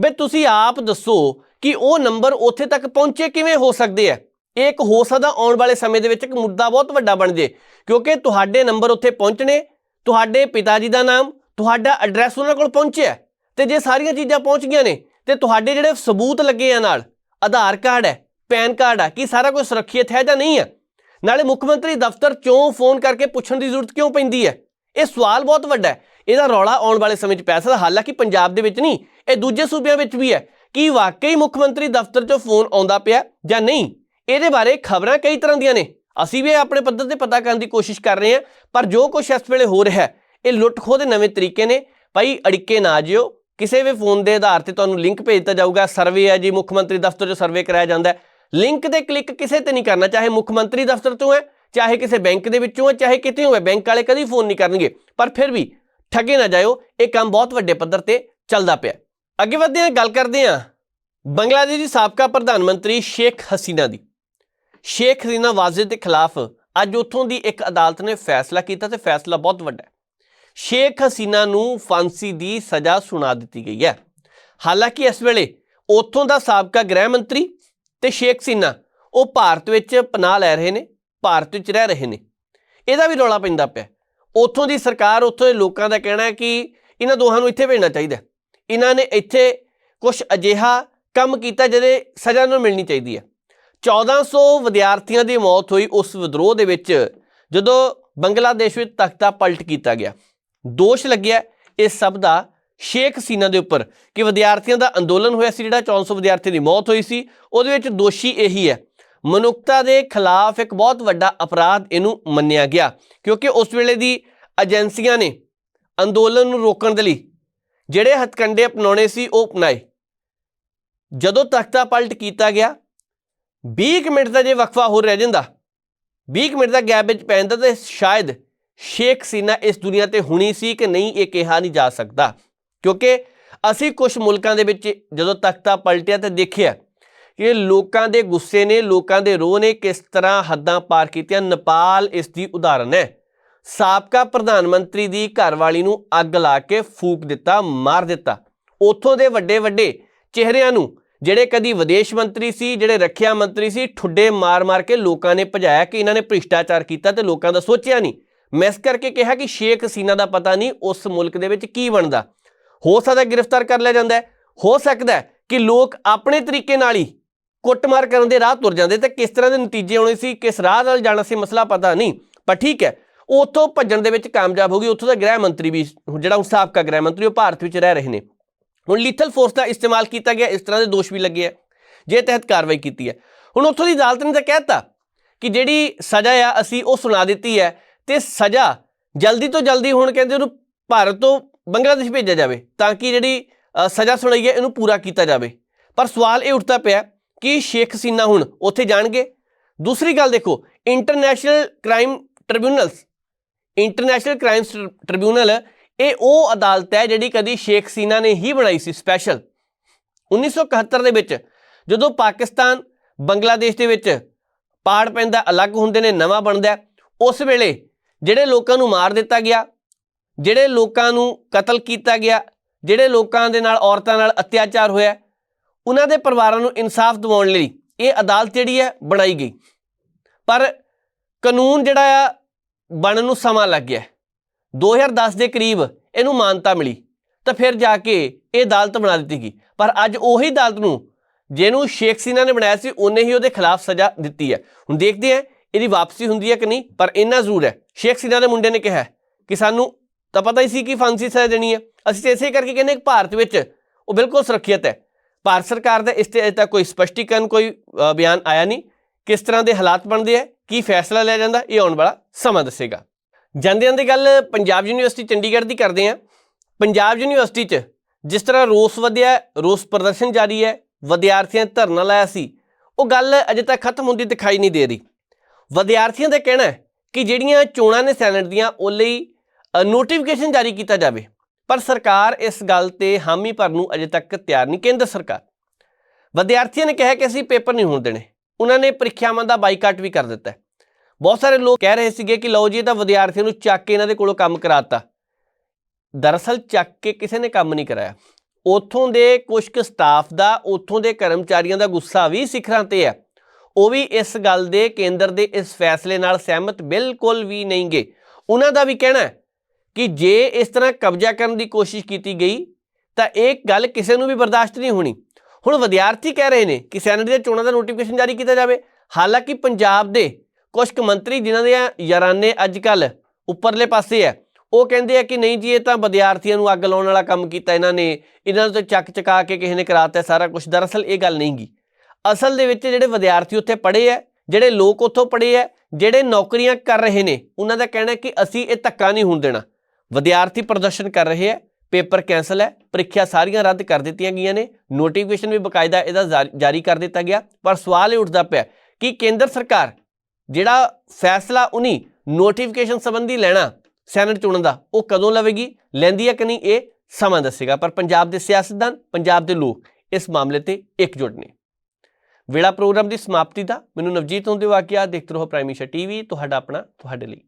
ਬਈ ਤੁਸੀਂ ਆਪ ਦੱਸੋ ਕਿ ਉਹ ਨੰਬਰ ਉੱਥੇ ਤੱਕ ਪਹੁੰਚੇ ਕਿਵੇਂ ਹੋ ਸਕਦੇ ਆ ਇਹ ਇੱਕ ਹੋ ਸਕਦਾ ਆਉਣ ਵਾਲੇ ਸਮੇਂ ਦੇ ਵਿੱਚ ਇੱਕ ਮੁੱਦਾ ਬਹੁਤ ਵੱਡਾ ਬਣ ਜੇ, ਕਿਉਂਕਿ ਤੁਹਾਡੇ ਨੰਬਰ ਉੱਥੇ ਪਹੁੰਚਣੇ, ਤੁਹਾਡੇ ਪਿਤਾ ਜੀ ਦਾ ਨਾਮ, ਤੁਹਾਡਾ ਐਡਰੈਸ ਉਹਨਾਂ ਕੋਲ ਪਹੁੰਚਿਆ ਤੇ ਜੇ ਸਾਰੀਆਂ ਚੀਜ਼ਾਂ ਪਹੁੰਚ ਗਈਆਂ ਨੇ ਤੇ ਤੁਹਾਡੇ ਜਿਹੜੇ ਸਬੂਤ ਲੱਗੇ ਆ ਨਾਲ, ਆਧਾਰ ਕਾਰਡ ਹੈ, ਪੈਨ ਕਾਰਡ ਹੈ, ਕੀ ਸਾਰਾ ਕੁਝ ਸੁਰੱਖਿਅਤ ਹੈ ਜਾਂ ਨਹੀਂ ਹੈ? ਨਾਲੇ ਮੁੱਖ ਮੰਤਰੀ ਦਫ਼ਤਰ ਚੋਂ ਫੋਨ ਕਰਕੇ ਪੁੱਛਣ ਦੀ ਜ਼ਰੂਰਤ ਕਿਉਂ ਪੈਂਦੀ ਹੈ? ਇਹ ਸਵਾਲ ਬਹੁਤ ਵੱਡਾ ਹੈ। ਇਹਦਾ ਰੌਲਾ ਆਉਣ ਵਾਲੇ ਸਮੇਂ 'ਚ ਪੈ ਸਕਦਾ, ਹਾਲਾਂਕਿ ਪੰਜਾਬ ਦੇ ਵਿੱਚ ਨਹੀਂ, ਇਹ ਦੂਜੇ ਸੂਬਿਆਂ ਵਿੱਚ ਵੀ ਹੈ। ਕੀ ਵਾਕਈ ਮੁੱਖ ਮੰਤਰੀ ਦਫ਼ਤਰ 'ਚੋਂ ਫੋਨ ਆਉਂਦਾ ਪਿਆ ਜਾਂ ਨਹੀਂ? ਇਹਦੇ ਬਾਰੇ ਖਬਰਾਂ ਕਈ ਤਰ੍ਹਾਂ ਦੀਆਂ ਨੇ। ਅਸੀਂ ਵੀ ਆਪਣੇ ਪੱਧਰ ਤੇ ਪਤਾ ਕਰਨ ਦੀ ਕੋਸ਼ਿਸ਼ ਕਰ ਰਹੇ ਹਾਂ, ਪਰ ਜੋ ਕੁਝ ਇਸ ਵੇਲੇ ਹੋ ਰਿਹਾ ਹੈ, ਇਹ ਲੁੱਟ ਖੋਹ ਦੇ ਨਵੇਂ ਤਰੀਕੇ ਨੇ। ਭਾਈ, ਅੜਿੱਕੇ ਨਾ ਜਿਓ। ਕਿਸੇ ਵੀ ਫੋਨ ਦੇ ਆਧਾਰ ਤੇ ਤੁਹਾਨੂੰ ਲਿੰਕ ਭੇਜ ਦਿੱਤਾ ਜਾਊਗਾ। ਸਰਵੇ ਹੈ ਜੀ, ਮੁੱਖ ਮੰਤਰੀ ਦਫ਼ਤਰ 'ਚੋਂ ਸਰਵੇ ਕਰਾਇਆ ਜਾਂਦਾ ਹੈ। ਲਿੰਕ ਤੇ ਕਲਿੱਕ ਕਿਸੇ ਤੇ ਨਹੀਂ ਕਰਨਾ, ਚਾਹੇ ਮੁੱਖ ਮੰਤਰੀ ਦਫ਼ਤਰ ਤੋਂ ਹੈ, ਚਾਹੇ ਕਿਸੇ ਬੈਂਕ ਦੇ ਵਿੱਚੋਂ ਹੈ, ਚਾਹੇ ਕਿਤੇ ਹੋਵੇ ਬੈਂਕ ਵਾਲੇ ਕਦੀ ਫੋਨ ਨਹੀਂ ਕਰਨਗੇ। ਪਰ ਫਿਰ ਵੀ ਠੱਗੇ ਨਾ ਜਾਇਓ, ਇਹ ਕੰਮ ਬਹੁਤ ਵੱਡੇ ਪੱਧਰ ਤੇ ਚੱਲਦਾ ਪਿਆ ਅੱਗੇ ਵਧਦੇ ਹਾਂ, ਗੱਲ ਕਰਦੇ ਹਾਂ ਬੰਗਲਾਦੇਸ਼ ਦੀ ਸਾਬਕਾ ਪ੍ਰਧਾਨ ਮੰਤਰੀ ਸ਼ੇਖ ਹਸੀਨਾ ਦੀ। ਸ਼ੇਖ ਹਸੀਨਾ ਵਾਜ਼ਿਦ ਦੇ ਖਿਲਾਫ ਅੱਜ ਉੱਥੋਂ ਦੀ ਇੱਕ ਅਦਾਲਤ ਨੇ ਫੈਸਲਾ ਕੀਤਾ ਤੇ ਫੈਸਲਾ ਬਹੁਤ ਵੱਡਾ ਹੈ। ਸ਼ੇਖ ਹਸੀਨਾ ਨੂੰ ਫਾਂਸੀ ਦੀ ਸਜ਼ਾ ਸੁਣਾ ਦਿੱਤੀ ਗਈ ਹੈ। ਹਾਲਾਂਕਿ ਇਸ ਵੇਲੇ ਉੱਥੋਂ ਦਾ ਸਾਬਕਾ ਗ੍ਰਹਿ ਮੰਤਰੀ ਤੇ ਸ਼ੇਖ ਹਸੀਨਾ ਉਹ ਭਾਰਤ ਵਿੱਚ ਪਨਾਹ ਲੈ ਰਹੇ ਨੇ, ਭਾਰਤ ਵਿੱਚ ਰਹਿ ਰਹੇ ਨੇ। ਇਹਦਾ ਵੀ ਰੌਲਾ ਪੈਂਦਾ ਪਿਆ। ਉੱਥੋਂ ਦੀ ਸਰਕਾਰ, ਉੱਥੋਂ ਦੇ ਲੋਕਾਂ ਦਾ ਕਹਿਣਾ ਹੈ ਕਿ ਇਹਨਾਂ ਦੋਹਾਂ ਨੂੰ ਇੱਥੇ ਭੇਜਣਾ ਚਾਹੀਦਾ ਇਹਨਾਂ ਨੇ ਇੱਥੇ ਕੁਝ ਅਜਿਹਾ ਕੰਮ ਕੀਤਾ ਜਿਹਦੇ ਸਜ਼ਾ ਨੂੰ ਮਿਲਣੀ ਚਾਹੀਦੀ ਹੈ। 1400 ਵਿਦਿਆਰਥੀਆਂ ਦੀ ਮੌਤ ਹੋਈ ਉਸ ਵਿਦਰੋਹ ਦੇ ਵਿੱਚ ਜਦੋਂ ਬੰਗਲਾਦੇਸ਼ ਵਿੱਚ ਤਖਤਾ ਪਲਟ ਕੀਤਾ ਗਿਆ। ਦੋਸ਼ ਲੱਗਿਆ ਇਸ ਸਭ ਦਾ ਸ਼ੇਖ ਹਸੀਨਾ ਦੇ ਉੱਪਰ ਕਿ ਵਿਦਿਆਰਥੀਆਂ ਦਾ ਅੰਦੋਲਨ ਹੋਇਆ ਸੀ, ਜਿਹੜਾ 400 ਵਿਦਿਆਰਥੀਆਂ ਦੀ ਮੌਤ ਹੋਈ ਸੀ। ਉਹਦੇ ਵਿੱਚ ਦੋਸ਼ੀ ਇਹੀ ਹੈ। ਮਨੁੱਖਤਾ ਦੇ ਖਿਲਾਫ ਇੱਕ ਬਹੁਤ ਵੱਡਾ ਅਪਰਾਧ ਇਹਨੂੰ ਮੰਨਿਆ ਗਿਆ, ਕਿਉਂਕਿ ਉਸ ਵੇਲੇ ਦੀ ਏਜੰਸੀਆਂ ਨੇ ਅੰਦੋਲਨ ਨੂੰ ਰੋਕਣ ਦੇ ਲਈ ਜਿਹੜੇ ਹਥਕੰਡੇ ਅਪਣਾਉਣੇ ਸੀ, ਉਹ ਅਪਣਾਏ। ਜਦੋਂ ਤਖਤਾ ਪਲਟ ਕੀਤਾ ਗਿਆ 20 ਕੁ ਮਿੰਟ ਦਾ ਜੇ ਵਕਫਾ ਹੋਰ ਰਹਿ ਜਾਂਦਾ 20 ਕੁ ਮਿੰਟ ਦਾ ਗੈਪ ਵਿੱਚ ਪੈ ਜਾਂਦਾ, ਤੇ ਸ਼ਾਇਦ ਸ਼ੇਖ ਸੀਨਾ ਇਸ ਦੁਨੀਆ ਤੇ ਹੋਣੀ ਸੀ ਕਿ ਨਹੀਂ ਇਹ ਕਿਹਾ ਨਹੀਂ ਜਾ ਸਕਦਾ। ਕਿਉਂਕਿ ਅਸੀਂ ਕੁਝ ਮੁਲਕਾਂ ਦੇ ਵਿੱਚ ਜਦੋਂ ਤਖਤਾ ਪਲਟਿਆ ਤੇ ਦੇਖਿਆ ਕਿ ਲੋਕਾਂ ਦੇ ਗੁੱਸੇ ਨੇ, ਲੋਕਾਂ ਦੇ ਰੋਹ ਨੇ ਕਿਸ ਤਰ੍ਹਾਂ ਹੱਦਾਂ ਪਾਰ ਕੀਤੀਆਂ, ਨੇਪਾਲ ਇਸ ਦੀ ਉਦਾਹਰਨ ਹੈ। ਸਾਬਕਾ ਪ੍ਰਧਾਨ ਮੰਤਰੀ ਦੀ ਘਰਵਾਲੀ ਨੂੰ ਅੱਗ ਲਾ ਕੇ ਫੂਕ ਦਿੱਤਾ, ਮਾਰ ਦਿੱਤਾ। ਉੱਥੋਂ ਦੇ ਵੱਡੇ ਵੱਡੇ ਚਿਹਰਿਆਂ ਨੂੰ, ਜਿਹੜੇ ਕਦੀ ਵਿਦੇਸ਼ ਮੰਤਰੀ ਸੀ, ਜਿਹੜੇ ਰੱਖਿਆ ਮੰਤਰੀ ਸੀ, ਠੁੱਡੇ ਮਾਰ-ਮਾਰ ਕੇ ਲੋਕਾਂ ਨੇ ਭਜਾਇਆ ਕਿ ਇਹਨਾਂ ਨੇ ਭ੍ਰਿਸ਼ਟਾਚਾਰ ਕੀਤਾ ਤੇ ਲੋਕਾਂ ਦਾ ਸੋਚਿਆ ਨਹੀਂ। ਮੈਂ ਇਸ ਕਰਕੇ ਕਿਹਾ ਕਿ ਸ਼ੇਖ ਹਸੀਨਾ ਦਾ ਪਤਾ ਨਹੀਂ ਉਸ ਮੁਲਕ ਦੇ ਵਿੱਚ ਕੀ ਬਣਦਾ। ਹੋ ਸਕਦਾ ਗ੍ਰਿਫਤਾਰ ਕਰ ਲਿਆ ਜਾਂਦਾ ਹੋ। ਸਕਦਾ ਕਿ ਲੋਕ ਆਪਣੇ ਤਰੀਕੇ ਨਾਲ ਹੀ ਕੁੱਟਮਾਰ ਕਰਨ ਦੇ ਰਾਹ ਤੁਰ ਜਾਂਦੇ ਤੇ ਕਿਸ ਤਰ੍ਹਾਂ ਦੇ ਨਤੀਜੇ ਆਉਣੇ ਸੀ, ਕਿਸ ਰਾਹ ਨਾਲ ਜਾਣਾ ਸੀ, ਮਸਲਾ ਪਤਾ ਨਹੀਂ। ਪਰ ਠੀਕ ਹੈ ਉਹ ਉੱਥੋਂ ਭੱਜਣ ਦੇ ਵਿੱਚ ਕਾਮਯਾਬ ਹੋ ਗਈ। ਉੱਥੋਂ ਦਾ ਗ੍ਰਹਿ ਮੰਤਰੀ ਵੀ, ਜਿਹੜਾ ਹੁਣ ਸਾਬਕਾ ਗ੍ਰਹਿ ਮੰਤਰੀ, ਉਹ ਭਾਰਤ ਵਿੱਚ ਰਹਿ ਰਹੇ ਨੇ। ਹੁਣ ਲੀਥਲ ਫੋਰਸ ਦਾ ਇਸਤੇਮਾਲ ਕੀਤਾ ਗਿਆ, ਇਸ ਤਰ੍ਹਾਂ ਦੇ ਦੋਸ਼ ਵੀ ਲੱਗੇ ਆ, ਜੇ ਤਹਿਤ ਕਾਰਵਾਈ ਕੀਤੀ ਹੈ। ਹੁਣ ਉੱਥੋਂ ਦੀ ਅਦਾਲਤ ਨੇ ਤਾਂ ਕਹਿਤਾ ਕਿ ਜਿਹੜੀ ਸਜ਼ਾ ਆ, ਅਸੀਂ ਉਹ ਸੁਣਾ ਦਿੱਤੀ ਹੈ ਤੇ ਸਜ਼ਾ ਜਲਦੀ ਤੋਂ ਜਲਦੀ ਹੁਣ ਕਹਿੰਦੇ ਉਹਨੂੰ ਭਾਰਤ ਤੋਂ ਬੰਗਲਾਦੇਸ਼ ਭੇਜਿਆ ਜਾਵੇ ਤਾਂ ਕਿ ਜਿਹੜੀ ਸਜ਼ਾ ਸੁਣਾਈ ਹੈ ਇਹਨੂੰ ਪੂਰਾ ਕੀਤਾ ਜਾਵੇ। ਪਰ ਸਵਾਲ ਇਹ ਉੱਠਦਾ ਪਿਆ ਕਿ ਸ਼ੇਖ ਹਸੀਨਾ ਹੁਣ ਉੱਥੇ ਜਾਣਗੇ? ਦੂਸਰੀ ਗੱਲ ਦੇਖੋ international crime tribunals international crime tribunal ਇਹ ਉਹ ਅਦਾਲਤ ਹੈ ਜਿਹੜੀ ਕਦੀ ਸ਼ੇਖ ਹਸੀਨਾ ਨੇ ਹੀ ਬਣਾਈ ਸੀ ਸਪੈਸ਼ਲ 1971 ਦੇ ਵਿੱਚ ਜਦੋਂ ਪਾਕਿਸਤਾਨ ਬੰਗਲਾਦੇਸ਼ ਦੇ ਵਿੱਚ ਪਾੜ ਪੈਂਦਾ ਅਲੱਗ ਹੁੰਦੇ ਨੇ, ਨਵਾਂ ਬਣਦਾ, ਉਸ ਵੇਲੇ ਜਿਹੜੇ ਲੋਕਾਂ ਨੂੰ ਮਾਰ ਦਿੱਤਾ ਗਿਆ, ਜਿਹੜੇ ਲੋਕਾਂ ਨੂੰ ਕਤਲ ਕੀਤਾ ਗਿਆ, ਜਿਹੜੇ ਲੋਕਾਂ ਦੇ ਨਾਲ ਔਰਤਾਂ ਨਾਲ ਅਤਿਆਚਾਰ ਹੋਇਆ, ਉਹਨਾਂ ਦੇ ਪਰਿਵਾਰਾਂ ਨੂੰ ਇਨਸਾਫ ਦਿਵਾਉਣ ਲਈ ਇਹ ਅਦਾਲਤ ਜਿਹੜੀ ਹੈ ਬਣਾਈ ਗਈ। ਪਰ ਕਾਨੂੰਨ ਜਿਹੜਾ ਆ ਬਣਨ ਨੂੰ ਸਮਾਂ ਲੱਗ ਗਿਆ। 2010 ਦੇ ਕਰੀਬ ਇਹਨੂੰ ਮਾਨਤਾ ਮਿਲੀ, ਤਾਂ ਫਿਰ ਜਾ ਕੇ ਇਹ ਅਦਾਲਤ ਬਣਾ ਦਿੱਤੀ ਗਈ। ਪਰ ਅੱਜ ਉਹੀ ਅਦਾਲਤ ਨੂੰ, ਜਿਹਨੂੰ ਸ਼ੇਖ ਸੀਨਾ ਨੇ ਬਣਾਇਆ ਸੀ, ਉਹਨੇ ਹੀ ਉਹਦੇ ਖਿਲਾਫ ਸਜ਼ਾ ਦਿੱਤੀ ਹੈ। ਹੁਣ ਦੇਖਦੇ ਹਾਂ ਇਹਦੀ ਵਾਪਸੀ ਹੁੰਦੀ ਹੈ ਕਿ ਨਹੀਂ? ਪਰ ਇੰਨਾ ਜ਼ਰੂਰ ਹੈ। ਸ਼ੇਖ ਸੀਨਾ ਦੇ ਮੁੰਡੇ ਨੇ ਕਿਹਾ ਕਿ ਸਾਨੂੰ ਤਾਂ ਪਤਾ ਹੀ ਸੀ ਕਿ ਫਾਂਸੀ ਸਜ਼ਾ ਦੇਣੀ ਹੈ। ਅਸੀਂ ਤਾਂ ਇਸੇ ਕਰਕੇ ਕਹਿੰਦੇ ਕਿ ਭਾਰਤ ਵਿੱਚ ਉਹ ਬਿਲਕੁਲ ਸੁਰੱਖਿਅਤ ਹੈ। ਭਾਰਤ ਸਰਕਾਰ ਦਾ ਇਸ ਤੇ ਅਜੇ ਤੱਕ ਕੋਈ ਸਪਸ਼ਟੀਕਰਨ, ਕੋਈ ਬਿਆਨ ਆਇਆ ਨਹੀਂ। ਕਿਸ ਤਰ੍ਹਾਂ ਦੇ ਹਾਲਾਤ ਬਣਦੇ ਆ ਕੀ ਫੈਸਲਾ ਲਿਆ ਜਾਂਦਾ, ਇਹ ਆਉਣ ਵਾਲਾ ਸਮਾਂ ਦੱਸੇਗਾ। ਜਾਂਦੇ ਜਾਂਦੇ ਗੱਲ ਪੰਜਾਬ ਯੂਨੀਵਰਸਿਟੀ ਚੰਡੀਗੜ੍ਹ ਦੀ ਕਰਦੇ ਆ ਪੰਜਾਬ ਯੂਨੀਵਰਸਿਟੀ 'ਚ ਜਿਸ ਤਰ੍ਹਾਂ ਰੋਸ ਵਧਿਆ, ਰੋਸ ਪ੍ਰਦਰਸ਼ਨ ਜਾਰੀ ਹੈ, ਵਿਦਿਆਰਥੀਆਂ ਨੇ ਧਰਨਾ ਲਾਇਆ ਸੀ, ਉਹ ਗੱਲ ਅਜੇ ਤੱਕ ਖਤਮ ਹੁੰਦੀ ਦਿਖਾਈ ਨਹੀਂ ਦੇ ਰਹੀ। ਵਿਦਿਆਰਥੀਆਂ ਦਾ ਕਹਿਣਾ ਹੈ ਕਿ ਜਿਹੜੀਆਂ ਚੋਣਾਂ ਨੇ ਸੈਨੇਟ ਦੀਆਂ, ਉਹ ਲਈ ਨੋਟੀਫਿਕੇਸ਼ਨ ਜਾਰੀ ਕੀਤਾ ਜਾਵੇ। ਪਰ ਸਰਕਾਰ ਇਸ ਗੱਲ ਤੇ ਹਾਮੀ ਭਰਨ ਨੂੰ ਅਜੇ ਤੱਕ ਤਿਆਰ ਨਹੀਂ, ਕੇਂਦਰ ਸਰਕਾਰ। ਵਿਦਿਆਰਥੀਆਂ ਨੇ ਕਿਹਾ ਕਿ ਅਸੀਂ ਪੇਪਰ ਨਹੀਂ ਹੋਣ ਦੇਣੇ। ਉਹਨਾਂ ਨੇ ਪ੍ਰੀਖਿਆਵਾਂ ਦਾ ਬਾਈਕਾਟ ਵੀ ਕਰ ਦਿੱਤਾ ਬਹੁਤ ਸਾਰੇ ਲੋਕ ਕਹਿ ਰਹੇ ਸੀਗੇ ਕਿ ਲਓ ਜੀ, ਇਹ ਤਾਂ ਵਿਦਿਆਰਥੀਆਂ ਨੂੰ ਚੱਕ ਕੇ ਇਹਨਾਂ ਦੇ ਕੋਲੋਂ ਕੰਮ ਕਰਾਤਾ। ਦਰਅਸਲ ਚੱਕ ਕੇ ਕਿਸੇ ਨੇ ਕੰਮ ਨਹੀਂ ਕਰਾਇਆ। ਉੱਥੋਂ ਦੇ ਕੁਝ ਕੁ ਸਟਾਫ ਦਾ, ਉੱਥੋਂ ਦੇ ਕਰਮਚਾਰੀਆਂ ਦਾ ਗੁੱਸਾ ਵੀ ਸਿਖਰਾਂ ਤੇ ਹੈ। ਉਹ ਵੀ ਇਸ ਗੱਲ ਦੇ ਕੇਂਦਰ ਦੇ ਇਸ ਫੈਸਲੇ ਨਾਲ ਸਹਿਮਤ ਬਿਲਕੁਲ ਵੀ ਨਹੀਂਗੇ ਉਹਨਾਂ ਦਾ ਵੀ ਕਹਿਣਾ ਹੈ ਕਿ ਜੇ ਇਸ ਤਰ੍ਹਾਂ ਕਬਜ਼ਾ ਕਰਨ ਦੀ ਕੋਸ਼ਿਸ਼ ਕੀਤੀ ਗਈ, ਤਾਂ ਇਹ ਗੱਲ ਕਿਸੇ ਨੂੰ ਵੀ ਬਰਦਾਸ਼ਤ ਨਹੀਂ ਹੋਣੀ। ਹੁਣ ਵਿਦਿਆਰਥੀ ਕਹਿ ਰਹੇ ਨੇ ਕਿ ਸੈਨੇਟ ਦੀਆਂ ਚੋਣਾਂ ਦਾ ਨੋਟੀਫਿਕੇਸ਼ਨ ਜਾਰੀ ਕੀਤਾ ਜਾਵੇ। ਹਾਲਾਂਕਿ ਪੰਜਾਬ ਦੇ ਕੁਝ ਕੁ ਮੰਤਰੀ ਜਿਨ੍ਹਾਂ ਦੇ ਯਾਰਾਨੇ ਅੱਜ ਕੱਲ ਉੱਪਰਲੇ ਪਾਸੇ ਹੈ, ਉਹ ਕਹਿੰਦੇ ਆ ਕਿ ਨਹੀਂ ਜੀ, ਇਹ ਤਾਂ ਵਿਦਿਆਰਥੀਆਂ ਨੂੰ ਅੱਗ ਲਾਉਣ ਵਾਲਾ ਕੰਮ ਕੀਤਾ ਇਹਨਾਂ ਨੇ। ਇਹਨਾਂ ਨੂੰ ਤਾਂ ਚੱਕ ਚਕਾ ਕੇ ਕਿਸੇ ਨੇ ਕਰਾਤਾ ਸਾਰਾ ਕੁਝ ਦਰਅਸਲ ਇਹ ਗੱਲ ਨਹੀਂ ਗੀ। ਅਸਲ ਦੇ ਵਿੱਚ ਜਿਹੜੇ ਵਿਦਿਆਰਥੀ ਉੱਥੇ ਪੜ੍ਹੇ ਆ, ਜਿਹੜੇ ਲੋਕ ਉੱਥੋਂ ਪੜ੍ਹੇ ਆ, ਜਿਹੜੇ ਨੌਕਰੀਆਂ ਕਰ ਰਹੇ ਨੇ, ਉਹਨਾਂ ਦਾ ਕਹਿਣਾ ਕਿ ਅਸੀਂ ਇਹ ਧੱਕਾ ਨਹੀਂ ਹੋਣ ਦੇਣਾ। ਵਿਦਿਆਰਥੀ ਪ੍ਰਦਰਸ਼ਨ ਕਰ ਰਹੇ ਆ, ਪੇਪਰ ਕੈਂਸਲ ਹੈ, ਪ੍ਰੀਖਿਆ ਸਾਰੀਆਂ ਰੱਦ ਕਰ ਦਿੱਤੀਆਂ ਗਈਆਂ ਨੇ, ਨੋਟੀਫਿਕੇਸ਼ਨ ਵੀ ਬਕਾਇਦਾ ਇਹਦਾ ਜਾਰੀ- ਜਾਰੀ ਕਰ ਦਿੱਤਾ ਗਿਆ, ਪਰ ਸਵਾਲ ਇਹ ਉੱਠਦਾ ਪਿਆ ਕਿ ਕੇਂਦਰ ਸਰਕਾਰ ਜਿਹੜਾ ਫੈਸਲਾ ਉਨੀ ਨੋਟੀਫਿਕੇਸ਼ਨ ਸੰਬੰਧੀ ਲੈਣਾ ਸੈਨੇਟ ਚੁਣਨ ਦਾ, ਉਹ ਕਦੋਂ ਲਵੇਗੀ, ਲੈਂਦੀ ਹੈ ਕਿ ਨਹੀਂ, ਇਹ ਸਮਾਂ ਦੱਸੇਗਾ। ਪਰ ਪੰਜਾਬ ਦੇ ਸਿਆਸਤਦਾਨ, ਪੰਜਾਬ ਦੇ ਲੋਕ ਇਸ ਮਾਮਲੇ ਤੇ ਇਕਜੁੱਟ ਨੇ। ਵੇਲਾ ਪ੍ਰੋਗਰਾਮ ਦੀ ਸਮਾਪਤੀ ਦਾ। ਮੈਨੂੰ ਨਵਜੀਤ ਹੁੰਦੇ ਵਾਕਿਆ ਦੇਖਦੇ ਰਹੋ ਪ੍ਰਾਈਮ ਮਿਸ਼ਨ ਟੀਵੀ, ਤੁਹਾਡਾ ਆਪਣਾ, ਤੁਹਾਡੇ ਲਈ।